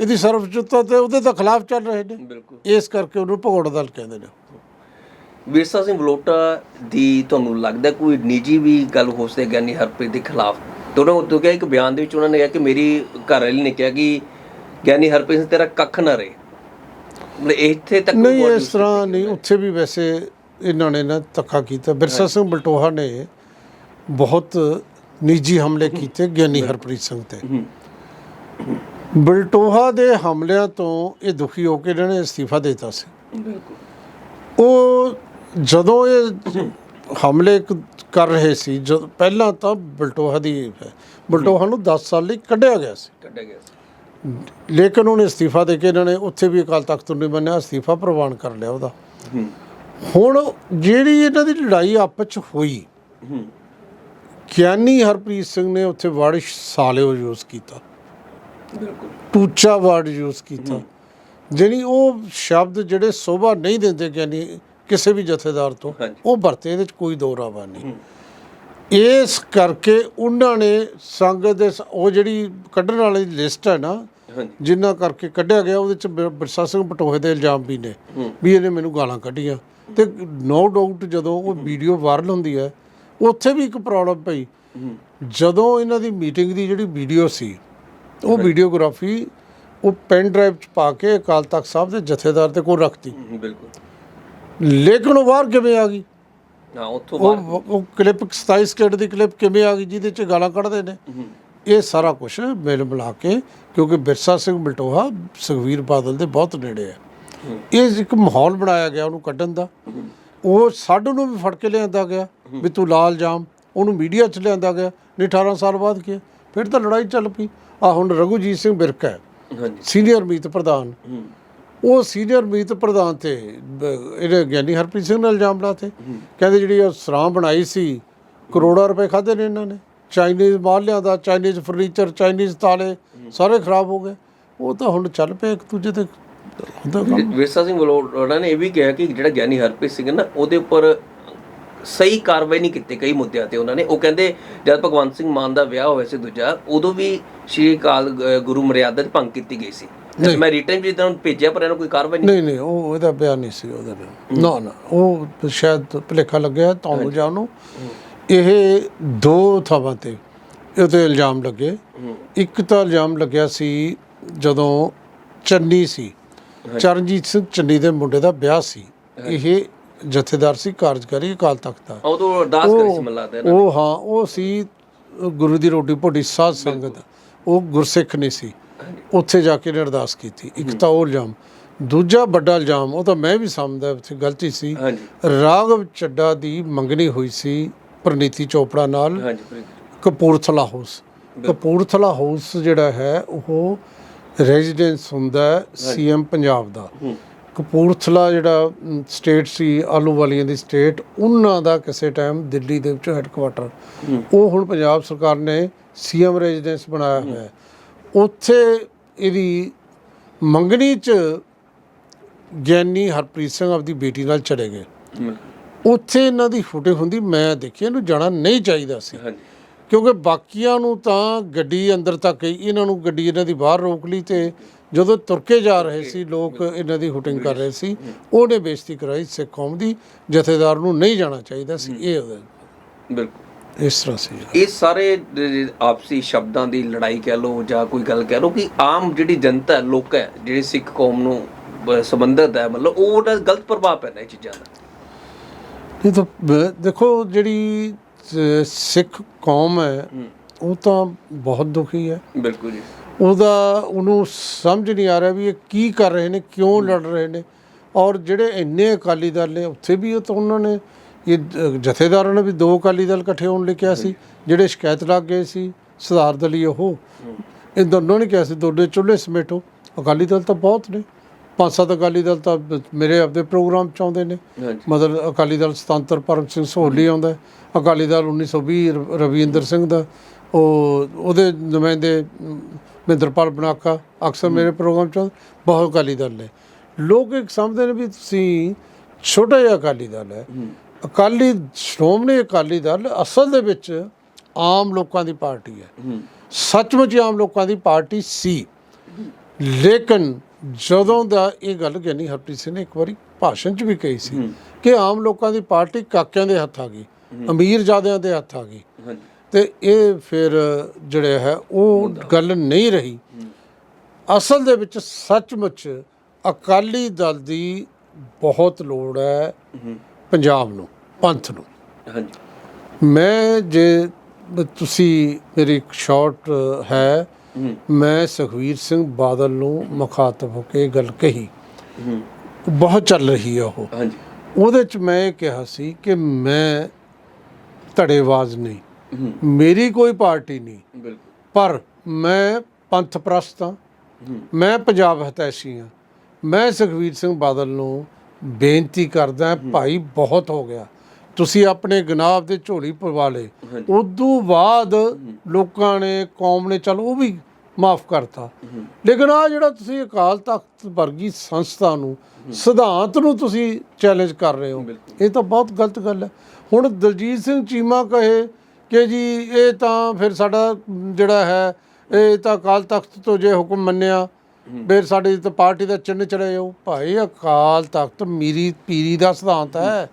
B: ਇਹਦੀ ਸਰਵਉੱਚਤਾ ਤੇ ਉਹਦੇ ਤਾਂ ਖਿਲਾਫ ਚੱਲ ਰਹੇ ਨੇ। ਇਸ ਕਰਕੇ ਉਹਨੂੰ ਭਗੌੜਾ ਦਲ ਕਹਿੰਦੇ ਨੇ।
A: ਵਿਰਸਾ ਸਿੰਘ ਬਲੋਟਾ ਦੀ ਤੁਹਾਨੂੰ ਲੱਗਦਾ ਕੋਈ ਨਿੱਜੀ ਵੀ ਗੱਲ ਹੋ ਸਕਦੀ ਹੈ ਗਿਆਨੀ ਹਰਪ੍ਰੀਤ ਦੇ ਖਿਲਾਫ? ਤੇ ਉਹਨਾਂ ਉੱਤੇ ਕਿਹਾ ਇੱਕ ਬਿਆਨ ਦੇ ਵਿੱਚ ਉਹਨਾਂ ਨੇ ਕਿਹਾ ਕਿ ਮੇਰੀ ਘਰ ਵਾਲੀ ਨੇ ਕਿਹਾ ਕਿ ਗਿਆਨੀ ਹਰਪ੍ਰੀਤ ਸਿੰਘ ਤੇਰਾ ਕੱਖ ਨਾ ਰਹੇ। ਮਤਲਬ ਇੱਥੇ ਤੱਕ
B: ਨਹੀਂ ਇਸ ਤਰ੍ਹਾਂ ਨਹੀਂ ਉੱਥੇ ਵੀ ਵੈਸੇ ਇਹਨਾਂ ਨੇ ਨਾ ਧੱਕਾ ਕੀਤਾ। ਬਿਰਸਾ ਸਿੰਘ ਬਲਟੋਹਾ ਨੇ ਬਹੁਤ ਨਿੱਜੀ ਹਮਲੇ ਕੀਤੇ ਗਿਆਨੀ ਹਰਪ੍ਰੀਤ ਸਿੰਘ ਤੇ। ਬਲਟੋਹਾ ਦੇ ਹਮਲਿਆਂ ਤੋਂ ਇਹ ਦੁਖੀ ਹੋ ਕੇ ਇਹਨਾਂ ਨੇ ਅਸਤੀਫਾ ਦੇ ਦਿੱਤਾ ਸੀ।
A: ਬਿਲਕੁਲ।
B: ਉਹ ਜਦੋਂ ਇਹ ਹਮਲੇ ਕਰ ਰਹੇ ਸੀ ਜਦ ਪਹਿਲਾਂ ਤਾਂ ਬਲਟੋਹਾ ਦੀ ਹੈ। ਬਲਟੋਹਾ ਨੂੰ 10 ਸਾਲ ਲਈ ਕੱਢਿਆ ਗਿਆ ਸੀ।
A: ਕੱਢਿਆ ਗਿਆ ਸੀ।
B: ਲੇਕਿਨ ਉਹਨੇ ਅਸਤੀਫਾ ਦੇ ਕੇ ਇਹਨਾਂ ਨੇ ਉੱਥੇ ਵੀ ਅਕਾਲ ਤਖਤ ਤੋਂ ਨਹੀਂ ਮੰਨਿਆ ਅਸਤੀਫਾ ਪ੍ਰਵਾਨ ਕਰ ਲਿਆ ਉਹਦਾ। ਹੁਣ ਜਿਹੜੀ ਇਹਨਾਂ ਦੀ ਲੜਾਈ ਆਪਸ ਚ ਹੋਈ ਗਿਆਨੀ ਹਰਪ੍ਰੀਤ ਸਿੰਘ ਨੇ ਉੱਥੇ ਵਰਡ ਸਾਲਿਓ ਯੂਜ਼ ਕੀਤਾ।
A: ਬਿਲਕੁਲ।
B: ਟੂਚਾ ਵਰਡ ਯੂਜ਼ ਕੀਤਾ। ਜਿਹੜੀ ਉਹ ਸ਼ਬਦ ਜਿਹੜੇ ਸੋਭਾ ਨਹੀਂ ਦਿੰਦੇ ਗਿਆਨੀ ਕਿਸੇ ਵੀ ਜਥੇਦਾਰ ਤੋਂ। ਉਹ ਵਰਤੇ ਇਹਦੇ ਚ ਕੋਈ ਦੋ ਰਾਵਾ ਨਹੀਂ। ਇਸ ਕਰਕੇ ਉਹਨਾਂ ਨੇ ਸੰਗਤ ਦੇ ਉਹ ਜਿਹੜੀ ਕੱਢਣ ਵਾਲੀ ਲਿਸਟ ਹੈ ਨਾ ਜਿੰਨਾ ਕਰਕੇ ਕੱਢਿਆ ਗਿਆ ਉਹਦੇ ਚ ਬਿਰ- ਬਿਰਸਾ ਸਿੰਘ ਪਟੋਹੇ ਦੇ ਇਲਜ਼ਾਮ ਵੀ ਨੇ। ਵੀ ਇਹਨੇ ਮੈਨੂੰ ਗਾਲਾਂ ਕੱਢੀਆਂ। ਤੇ ਨੋ ਡਾਊਟ ਜਦੋਂ ਉਹ ਵੀਡੀਓ ਵਾਇਰਲ ਹੁੰਦੀ ਹੈ ਉੱਥੇ ਵੀ ਇੱਕ ਪ੍ਰੋਬਲਮ ਪਈ। ਜਦੋਂ ਇਹਨਾਂ ਦੀ ਮੀਟਿੰਗ ਦੀ ਜਿਹੜੀ ਵੀਡੀਓ ਸੀ ਉਹ ਵੀਡੀਓਗ੍ਰਾਫੀ ਉਹ ਪੈਨ ਡਰਾਈਵ ਚ ਪਾ ਕੇ ਅਕਾਲ ਤਖਤ ਸਾਹਿਬ ਦੇ ਜਥੇਦਾਰ ਦੇ ਕੋਲ ਰੱਖਤੀ।
A: ਬਿਲਕੁਲ।
B: ਲੇਕਿਨ ਉਹ ਬਾਹਰ ਕਿਵੇਂ ਆ ਗਈ?
A: ਹਾਂ ਉੱਥੋਂ
B: ਉਹ ਉਹ ਕਲਿੱਪ 27 ਸਕਿੰਟ ਦੀ ਕਲਿੱਪ ਕਿਵੇਂ ਆ ਗਈ ਜਿਹਦੇ ਚ ਗਾਲਾਂ ਕੱਢਦੇ ਨੇ? ਇਹ ਸਾਰਾ ਕੁਝ ਮਿਲ ਮਿਲਾ ਕੇ ਕਿਉਂਕਿ ਬਿਰਸਾ ਸਿੰਘ ਬਲਟੋਹਾ ਸੁਖਵੀਰ ਬਾਦਲ ਦੇ ਬਹੁਤ ਨੇੜੇ ਹੈ। ਇਹ ਇੱਕ ਮਾਹੌਲ ਬਣਾਇਆ ਗਿਆ ਉਹਨੂੰ ਕੱਢਣ ਦਾ। ਉਹ ਸਾਡੂ ਨੂੰ ਵੀ ਫੜ ਕੇ ਲਿਆਂਦਾ ਗਿਆ ਵੀ ਤੂੰ ਲਾਲ ਜਾਮ ਉਹਨੂੰ ਮੀਡੀਆ 'ਚ ਲਿਆਂਦਾ ਗਿਆ ਨਹੀਂ 18 ਸਾਲ ਬਾਅਦ ਕੀ? ਫਿਰ ਤਾਂ ਲੜਾਈ ਚੱਲ ਪਈ। ਆ ਹੁਣ ਰਘੁਜੀਤ ਸਿੰਘ ਬਿਰਕ ਹੈ
A: ਹਾਂਜੀ।
B: ਸੀਨੀਅਰ ਮੀਤ ਪ੍ਰਧਾਨ। ਉਹ ਸੀਨੀਅਰ ਮੀਤ ਪ੍ਰਧਾਨ ਤੇ, ਬ- ਇਹਨੇ ਗਿਆਨੀ ਹਰਪ੍ਰੀਤ ਸਿੰਘ ਨਾਲ ਇਲਜ਼ਾਮ ਲਾਤੇ। ਕਹਿੰਦੇ ਜਿਹੜੀ ਉਹ ਸਰਾਂ ਬਣਾਈ ਸੀ, ਕਰੋੜਾਂ ਰੁਪਏ ਖਾਦੇ ਨੇ ਇਹਨਾਂ ਨੇ। ਚਾਈਨੀਜ਼ ਮਾਲ ਲਿਆਂਦਾ ਚਾਈਨੀਜ਼ ਫਰਨੀਚਰ, ਚਾਈਨੀਜ਼ ਤਾਲੇ, ਸਾਰੇ ਖਰਾਬ ਹੋ ਗਏ। ਉਹ ਤਾਂ ਹੁਣ ਚੱਲ ਪਏ ਇੱਕ ਦੂਜੇ ਤੇ ਹੁੰਦਾ ਕੰਮ।
A: ਵਿਰਸਾ ਸਿੰਘ ਵਲੋੜਾ ਨੇ ਇਹ ਵੀ ਕਿਹਾ ਕਿ ਜਿਹੜਾ ਗਿਆਨੀ ਹਰਪ੍ਰੀਤ ਸਿੰਘ ਨਾ, ਉਹਦੇ ਉੱਪਰ ਸਹੀ ਕਾਰਵਾਈ ਨਹੀਂ ਕੀਤੀ ਕਈ ਮੁੱਦਿਆਂ ਤੇ ਉਹਨਾਂ ਨੇ। ਉਹ ਕਹਿੰਦੇ ਜਦ ਭਗਵੰਤ ਸਿੰਘ ਮਾਨ ਦਾ ਵਿਆਹ ਹੋਇਆ ਸੀ ਦੂਜਾ, ਉਦੋਂ ਵੀ ਸ਼੍ਰੀ ਅਕਾਲ ਗੁਰੂ ਮਰਿਆਦਾ 'ਚ ਭੰਗ ਕੀਤੀ ਗਈ ਸੀ। ਤੇ ਮੈਂ ਰਿਟਰਨ ਵੀ ਤੁਹਾਨੂੰ ਭੇਜਿਆ ਪਰ ਇਹਨਾਂ ਕੋਈ ਕਾਰਵਾਈ ਨਹੀਂ।
B: ਨਹੀਂ ਨਹੀਂ ਉਹ ਇਹਦਾ ਬਿਆਨ ਨਹੀਂ ਸੀ ਉਹਦੇ ਨਾ ਨਾ ਉਹ ਸ਼ਾਇਦ ਭੁਲੇਖਾ ਲੱਗਿਆ ਤੁਹਾਨੂੰ ਜਾਂ ਉਹਨੂੰ। ਇਹ ਦੋ ਥਾਵਾਂ ਤੇ ਉਹਤੇ ਇਲਜ਼ਾਮ ਲੱਗੇ। ਇੱਕ ਤਾਂ ਇਲਜ਼ਾਮ ਲੱਗਿਆ ਸੀ ਜਦੋਂ ਚੰਨੀ ਸੀ। ਚਰਨਜੀਤ ਸਿੰਘ ਚੰਨੀ ਦੇ ਮੁੰਡੇ ਦਾ ਵਿਆਹ ਸੀ। ਇਹ ਜਥੇਦਾਰ ਸੀ ਕਾਰਜਕਾਰੀ ਅਕਾਲ ਤਖਤ ਦਾ।
A: ਉਹ ਤੋਂ ਅਰਦਾਸ ਕਰੀ ਸੀ ਇਹਨਾਂ ਨੇ।
B: ਉਹ ਹਾਂ ਉਹ ਸੀ ਗੁਰੂ ਦੀ ਰੋਟੀ ਭੋਟੀ ਸਾਧ ਸੰਗਤ। ਉਹ ਗੁਰਸਿੱਖ ਨਹੀਂ ਸੀ। ਉੱਥੇ ਜਾ ਕੇ ਇਹਨੇ ਅਰਦਾਸ ਕੀਤੀ। ਇੱਕ ਤਾਂ ਉਹ ਇਲਜ਼ਾਮ। ਦੂਜਾ ਵੱਡਾ ਇਲਜ਼ਾਮ ਉਹ ਤਾਂ ਮੈਂ ਵੀ ਸਮਝਦਾ ਉੱਥੇ ਗਲਤੀ ਸੀ। ਰਾਘਵ ਚੱਡਾ ਦੀ ਮੰਗਣੀ ਹੋਈ ਸੀ ਪ੍ਰਨੀਤੀ ਚੋਪੜਾ ਨਾਲ। ਕਪੂਰਥਲਾ ਹਾਊਸ। ਕਪੂਰਥਲਾ ਹਾਊਸ ਜਿਹੜਾ ਹੈ ਉਹ ਰੈਜ਼ੀਡੈਂਸ ਹੁੰਦਾ ਸੀਐਮ ਪੰਜਾਬ ਦਾ। ਕਪੂਰਥਲਾ ਜਿਹੜਾ ਸਟੇਟ ਸੀ ਆਲੂ ਵਾਲੀਆਂ ਦੀ ਸਟੇਟ ਉਹਨਾਂ ਦਾ ਕਿਸੇ ਟਾਈਮ ਦਿੱਲੀ ਦੇ ਵਿੱਚ ਹੈੱਡਕੁਆਟਰ ਉਹ ਹੁਣ ਪੰਜਾਬ ਸਰਕਾਰ ਨੇ ਸੀਐਮ ਰੈਜ਼ੀਡੈਂਸ ਬਣਾਇਆ ਹੋਇਆ ਹੈ। ਉੱਥੇ ਇਹਦੀ ਮੰਗਣੀ ਚ ਗਿਆਨੀ ਹਰਪ੍ਰੀਤ ਸਿੰਘ ਆਪਦੀ ਬੇਟੀ ਨਾਲ ਚਲੇ ਗਏ। ਉੱਥੇ ਇਹਨਾਂ ਦੀ ਫੋਟੋ ਹੁੰਦੀ ਮੈਂ ਦੇਖੀ ਇਹਨੂੰ ਜਾਣਾ ਨਹੀਂ ਚਾਹੀਦਾ ਸੀ। ਕਿਉਂਕਿ ਬਾਕੀਆਂ ਨੂੰ ਤਾਂ ਗੱਡੀ ਅੰਦਰ ਤੱਕ ਗਈ ਇਹਨਾਂ ਨੂੰ ਗੱਡੀ ਇਹਨਾਂ ਦੀ ਬਾਹਰ ਰੋਕ ਲਈ ਤੇ ਜਦੋਂ ਤੁਰ ਕੇ ਜਾ ਰਹੇ ਸੀ ਲੋਕ ਇਹਨਾਂ ਦੀ ਹੁਟਿੰਗ ਕਰ ਰਹੇ ਸੀ ਉਹਨੇ ਬੇਇੱਜ਼ਤੀ ਕਰਾਈ ਸਿੱਖ ਕੌਮ ਦੀ ਜਥੇਦਾਰ ਨੂੰ ਨਹੀਂ ਜਾਣਾ ਚਾਹੀਦਾ ਸੀ ਇਹ ਉਹਦਾ।
A: ਬਿਲਕੁਲ।
B: ਇਸ ਤਰ੍ਹਾਂ ਸੀ
A: ਇਹ ਸਾਰੇ ਦ- ਆਪਸੀ ਸ਼ਬਦਾਂ ਦੀ ਲੜਾਈ ਕਹਿ ਲਓ ਜਾਂ ਕੋਈ ਗੱਲ ਕਹਿ ਲਓ ਕਿ ਆਮ ਜਿਹੜੀ ਜਨਤਾ ਹੈ ਲੋਕ ਹੈ ਜਿਹੜੀ ਸਿੱਖ ਕੌਮ ਨੂੰ ਸੰਬੰਧਿਤ ਹੈ ਮਤਲਬ ਉਹ ਉਹਦਾ ਗਲਤ ਪ੍ਰਭਾਵ ਪੈਂਦਾ ਇਹ ਚੀਜ਼ਾਂ ਦਾ।
B: ਇਹ ਤਾਂ ਦੇਖੋ ਜਿਹੜੀ ਸਿੱਖ ਕੌਮ ਹੈ। ਉਹ ਤਾਂ ਬਹੁਤ ਦੁਖੀ ਹੈ।
A: ਬਿਲਕੁਲ ਜੀ।
B: ਉਹਦਾ ਉਹਨੂੰ ਸਮਝ ਨਹੀਂ ਆ ਰਿਹਾ ਵੀ ਇਹ ਕੀ ਕਰ ਰਹੇ ਨੇ ਕਿਉਂ ਲੜ ਰਹੇ ਨੇ। ਔਰ ਜਿਹੜੇ ਇੰਨੇ ਅਕਾਲੀ ਦਲ ਨੇ ਉੱਥੇ ਵੀ ਉਹ ਤਾਂ ਉਹਨਾਂ ਨੇ ਇਹ ਜਥੇਦਾਰਾਂ ਨੇ ਵੀ ਦੋ ਅਕਾਲੀ ਦਲ ਇਕੱਠੇ ਹੋਣ ਲਈ ਕਿਹਾ ਸੀ ਜਿਹੜੇ ਸ਼ਿਕਾਇਤ ਲੱਗ ਗਏ ਸੀ ਸੁਧਾਰ ਦਲੀ ਉਹ। ਇਹ ਦੋਨੋਂ ਨੇ ਕਿਹਾ ਸੀ ਦੋਨੇ ਚੁੱਲ੍ਹੇ ਸਮੇਟੋ। ਅਕਾਲੀ ਦਲ ਤਾਂ ਬਹੁਤ ਨੇ। ਪੰਜ ਸੱਤ ਅਕਾਲੀ ਦਲ ਤਾਂ ਮੇਰੇ ਆਪਦੇ ਪ੍ਰੋਗਰਾਮ ਚ ਆਉਂਦੇ ਨੇ। ਮਤਲਬ ਅਕਾਲੀ ਦਲ ਸੁਤੰਤਰ ਪਰਮ ਸਿੰਘ ਸੋਹਲੀ ਆਉਂਦਾ। ਅਕਾਲੀ ਦਲ 1920 ਰ- ਰਵਿੰਦਰ ਸਿੰਘ ਦਾ। ਉਹ ਉਹਦੇ ਨੁਮਾਇੰਦੇ ਅਮ, ਮਹਿੰਦਰਪਾਲ ਬਨਾਕਾ ਅਕਸਰ ਮੇਰੇ ਪ੍ਰੋਗਰਾਮ ਚ। ਬਹੁਤ ਅਕਾਲੀ ਦਲ ਨੇ। ਲੋਕ ਇੱਕ ਸਮਝਦੇ ਨੇ ਵੀ ਤੁਸੀਂ ਛੋਟਾ ਜਿਹਾ ਅਕਾਲੀ ਦਲ ਹੈ। ਅਕਾਲੀ ਸ਼੍ਰੋਮਣੀ ਅਕਾਲੀ ਦਲ ਅਸਲ ਦੇ ਵਿੱਚ ਆਮ ਲੋਕਾਂ ਦੀ ਪਾਰਟੀ ਹੈ। ਸੱਚਮੁੱਚ ਆਮ ਲੋਕਾਂ ਦੀ ਪਾਰਟੀ ਸੀ। ਲੇਕਿਨ ਜਦੋਂ ਦਾ ਇਹ ਗੱਲ ਗਿਆਨੀ ਹਰਪ੍ਰੀਤ ਸਿੰਘ ਨੇ ਇੱਕ ਵਾਰੀ ਭਾਸ਼ਣ 'ਚ ਵੀ ਕਹੀ ਸੀ ਕਿ ਆਮ ਲੋਕਾਂ ਦੀ ਪਾਰਟੀ ਕਾਕਿਆਂ ਦੇ ਹੱਥ ਆ ਗਈ ਅਮੀਰ ਜਾਦਿਆਂ ਦੇ ਹੱਥ ਆ ਗਈ। ਤੇ ਇਹ ਫਿਰ ਜਿਹੜੇ ਹੈ ਉਹ ਗੱਲ ਨਹੀਂ ਰਹੀ। ਅਸਲ ਦੇ ਵਿੱਚ ਸੱਚਮੁੱਚ ਅਕਾਲੀ ਦਲ ਦੀ ਬਹੁਤ ਲੋੜ ਹੈ। ਪੰਜਾਬ ਨੂੰ ਪੰਥ ਨੂੰ।
A: ਹਾਂਜੀ।
B: ਮੈਂ ਜੇ ਤੁਸੀਂ ਮੇਰੀ ਇੱਕ ਸ਼ਾਰਟ ਹੈ ਮੈਂ ਸੁਖਵੀਰ ਸਿੰਘ ਬਾਦਲ ਨੂੰ ਮੁਖਾਤਬ ਹੋ ਕੇ ਗੱਲ ਕਹੀ। ਬਹੁਤ ਚੱਲ ਰਹੀ ਹੈ ਉਹ।
A: ਹਾਂਜੀ।
B: ਉਹਦੇ ਚ ਮੈਂ ਇਹ ਕਿਹਾ ਸੀ ਕਿ ਮੈਂ ਧੜੇਵਾਜ਼ ਨਹੀਂ। ਮੇਰੀ ਕੋਈ ਪਾਰਟੀ ਨਹੀਂ।
A: ਬਿਲਕੁਲ।
B: ਪਰ ਮੈਂ ਪੰਥ ਪ੍ਰਸਤ ਹੂੰ। ਮੈਂ ਪੰਜਾਬ ਹਤੈਸ਼ੀ ਹਾਂ। ਮੈਂ ਸੁਖਵੀਰ ਸਿੰਘ ਬਾਦਲ ਨੂੰ ਬੇਨਤੀ ਕਰਦਾ ਭਾਈ ਬਹੁਤ ਹੋ ਗਿਆ। ਤੁਸੀਂ ਆਪਣੇ ਗਨਾਬ ਦੇ ਝੋਲੀ ਪਵਾ
A: ਹਾਂਜੀ।
B: ਉਦੋਂ ਬਾਅਦ ਲੋਕਾਂ ਨੇ ਕੌਮ ਨੇ ਚਲ ਉਹ ਵੀ ਮਾਫ ਕਰਤਾ। ਲੇਕਿਨ ਆ ਜਿਹੜਾ ਤੁਸੀਂ ਅਕਾਲ ਤਖਤ ਵਰਗੀ ਸੰਸਥਾ ਨੂੰ ਸਿਧਾਂਤ ਨੂੰ ਤੁਸੀਂ ਚੈਲੰਜ ਕਰ ਰਹੇ ਹੋ। ਇਹ ਤਾਂ ਬਹੁਤ ਗਲਤ ਗੱਲ ਹੈ। ਹੁਣ ਦਲਜੀਤ ਸਿੰਘ ਚੀਮਾ ਕਹੇ ਕਿ ਜੀ ਇਹ ਤਾਂ ਫਿਰ ਸਾਡਾ ਜਿਹੜਾ ਹੈ ਇਹ ਤਾਂ ਅਕਾਲ ਤਖਤ ਤੋਂ ਜੇ ਹੁਕਮ ਮੰਨਿਆ ਫਿਰ ਸਾਡੀ ਤਾਂ ਪਾਰਟੀ ਦਾ ਚਿੰਨ੍ਹ ਚੜੇ ਜਾਓ ਭਾਈ ਅਕਾਲ ਤਖਤ ਮੀਰੀ ਪੀਰੀ ਦਾ ਸਿਧਾਂਤ ਹੈ।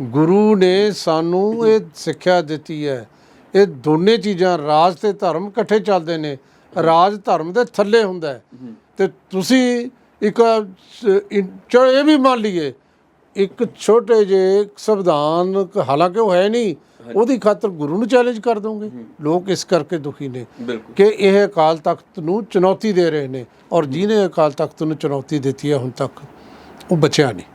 B: ਗੁਰੂ ਨੇ ਸਾਨੂੰ ਇਹ ਸਿੱਖਿਆ ਦਿੱਤੀ ਹੈ। ਇਹ ਦੋਨੇ ਚੀਜ਼ਾਂ ਰਾਜ ਤੇ ਧਰਮ ਇਕੱਠੇ ਚੱਲਦੇ ਨੇ। ਰਾਜ ਧਰਮ ਦੇ ਥੱਲੇ ਹੁੰਦਾ ਹੈ। ਤੇ ਤੁਸੀਂ ਇੱਕ ਚਲੋ ਇਹ ਵੀ ਮੰਨ ਲਈਏ ਇੱਕ ਛੋਟੇ ਜਿਹੇ ਸੰਵਿਧਾਨ ਹਾਲਾਂਕਿ ਉਹ ਹੈ ਨਹੀਂ ਉਹਦੀ ਖਾਤਰ ਗੁਰੂ ਨੂੰ ਚੈਲੰਜ ਕਰ ਦੋਗੇ? ਲੋਕ ਇਸ ਕਰਕੇ ਦੁਖੀ ਨੇ ਕਿ ਇਹ ਅਕਾਲ ਤਖਤ ਨੂੰ ਚੁਣੌਤੀ ਦੇ ਰਹੇ ਨੇ ਔਰ ਜਿਹਨੇ ਅਕਾਲ ਤਖਤ ਨੂੰ ਚੁਣੌਤੀ ਦਿੱਤੀ ਹੈ ਹੁਣ ਤੱਕ ਉਹ ਬਚਿਆ ਨਹੀਂ।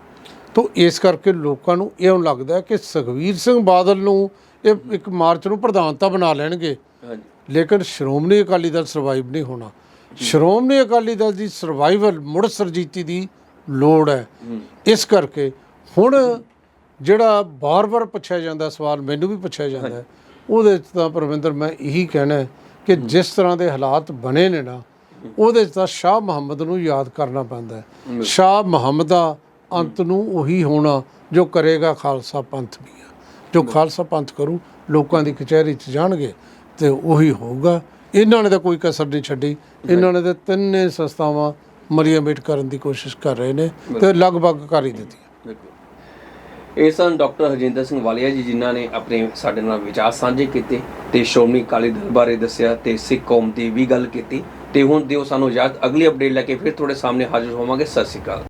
B: ਤੋਂ ਇਸ ਕਰਕੇ ਲੋਕਾਂ ਨੂੰ ਇਉਂ ਲੱਗਦਾ ਹੈ ਕਿ ਸੁਖਵੀਰ ਸਿੰਘ ਬਾਦਲ ਨੂੰ ਇਹ ਇੱਕ ਮਾਰਚ ਨੂੰ ਪ੍ਰਧਾਨਤਾ ਬਣਾ ਲੈਣਗੇ।
A: ਹਾਂਜੀ।
B: ਲੇਕਿਨ ਸ਼੍ਰੋਮਣੀ ਅਕਾਲੀ ਦਲ ਸਰਵਾਈਵ ਨਹੀਂ ਹੋਣਾ। ਸ਼੍ਰੋਮਣੀ ਅਕਾਲੀ ਦਲ ਦੀ ਸਰਵਾਈਵਲ ਮੁੜ ਸਰਜੀਤੀ ਦੀ ਲੋੜ ਹੈ। ਇਸ ਕਰਕੇ ਹੁਣ ਜਿਹੜਾ ਬਾਰ-ਬਾਰ ਪੁੱਛਿਆ ਜਾਂਦਾ ਸਵਾਲ ਮੈਨੂੰ ਵੀ ਪੁੱਛਿਆ ਜਾਂਦਾ ਹੈ ਉਹਦੇ 'ਚ ਤਾਂ ਪਰਵਿੰਦਰ ਮੈਂ ਇਹੀ ਕਹਿਣਾ ਹੈ ਕਿ ਜਿਸ ਤਰ੍ਹਾਂ ਦੇ ਹਾਲਾਤ ਬਣੇ ਨੇ ਨਾ ਉਹਦੇ 'ਚ ਤਾਂ ਸ਼ਾਹ ਮੁਹੰਮਦ ਨੂੰ ਯਾਦ ਕਰਨਾ ਪੈਂਦਾ ਹੈ। ਸ਼ਾਹ ਮੁਹੰਮਦ ਦਾ ਅੰਤ ਨੂੰ ਉਹੀ ਹੋਣਾ ਜੋ ਕਰੇਗਾ ਖਾਲਸਾ ਪੰਥ ਵੀ ਆ। ਜੋ ਖਾਲਸਾ ਪੰਥ ਕਰੂ ਲੋਕਾਂ ਦੀ ਕਚਹਿਰੀ 'ਚ ਜਾਣਗੇ ਤੇ ਉਹੀ ਹੋਊਗਾ। ਇਹਨਾਂ ਨੇ ਤਾਂ ਕੋਈ ਕਸਰ ਨਹੀਂ ਛੱਡੀ। ਇਹਨਾਂ ਨੇ ਤਾਂ ਤਿੰਨੇ ਸੰਸਥਾਵਾਂ ਮਰੀਆ ਮੇਟ ਕਰਨ ਦੀ ਕੋਸ਼ਿਸ਼ ਕਰ ਰਹੇ ਨੇ ਤੇ ਲਗਭਗ ਕਰ ਹੀ ਦਿੱਤੀ।
A: ਬਿਲਕੁਲ ਇਹ ਸਨ ਡਾਕਟਰ ਹਰਜਿੰਦਰ ਸਿੰਘ ਵਾਲੀਆ ਜੀ, ਜਿਨ੍ਹਾਂ ਨੇ ਆਪਣੇ ਸਾਡੇ ਨਾਲ ਵਿਚਾਰ ਸਾਂਝੇ ਕੀਤੇ ਤੇ ਸ਼੍ਰੋਮਣੀ ਅਕਾਲੀ ਦਲ ਬਾਰੇ ਦੱਸਿਆ ਤੇ ਸਿੱਖ ਕੌਮ ਦੀ ਵੀ ਗੱਲ ਕੀਤੀ ਤੇ ਹੁਣ ਦਿਓ ਸਾਨੂੰ ਇਜਾਜ਼ਤ, ਅਗਲੀ ਅਪਡੇਟ ਲੈ ਕੇ ਫਿਰ ਤੁਹਾਡੇ ਸਾਹਮਣੇ ਹਾਜ਼ਰ ਹੋਵਾਂਗੇ। ਸਤਿ ਸ਼੍ਰੀ ਅਕਾਲ।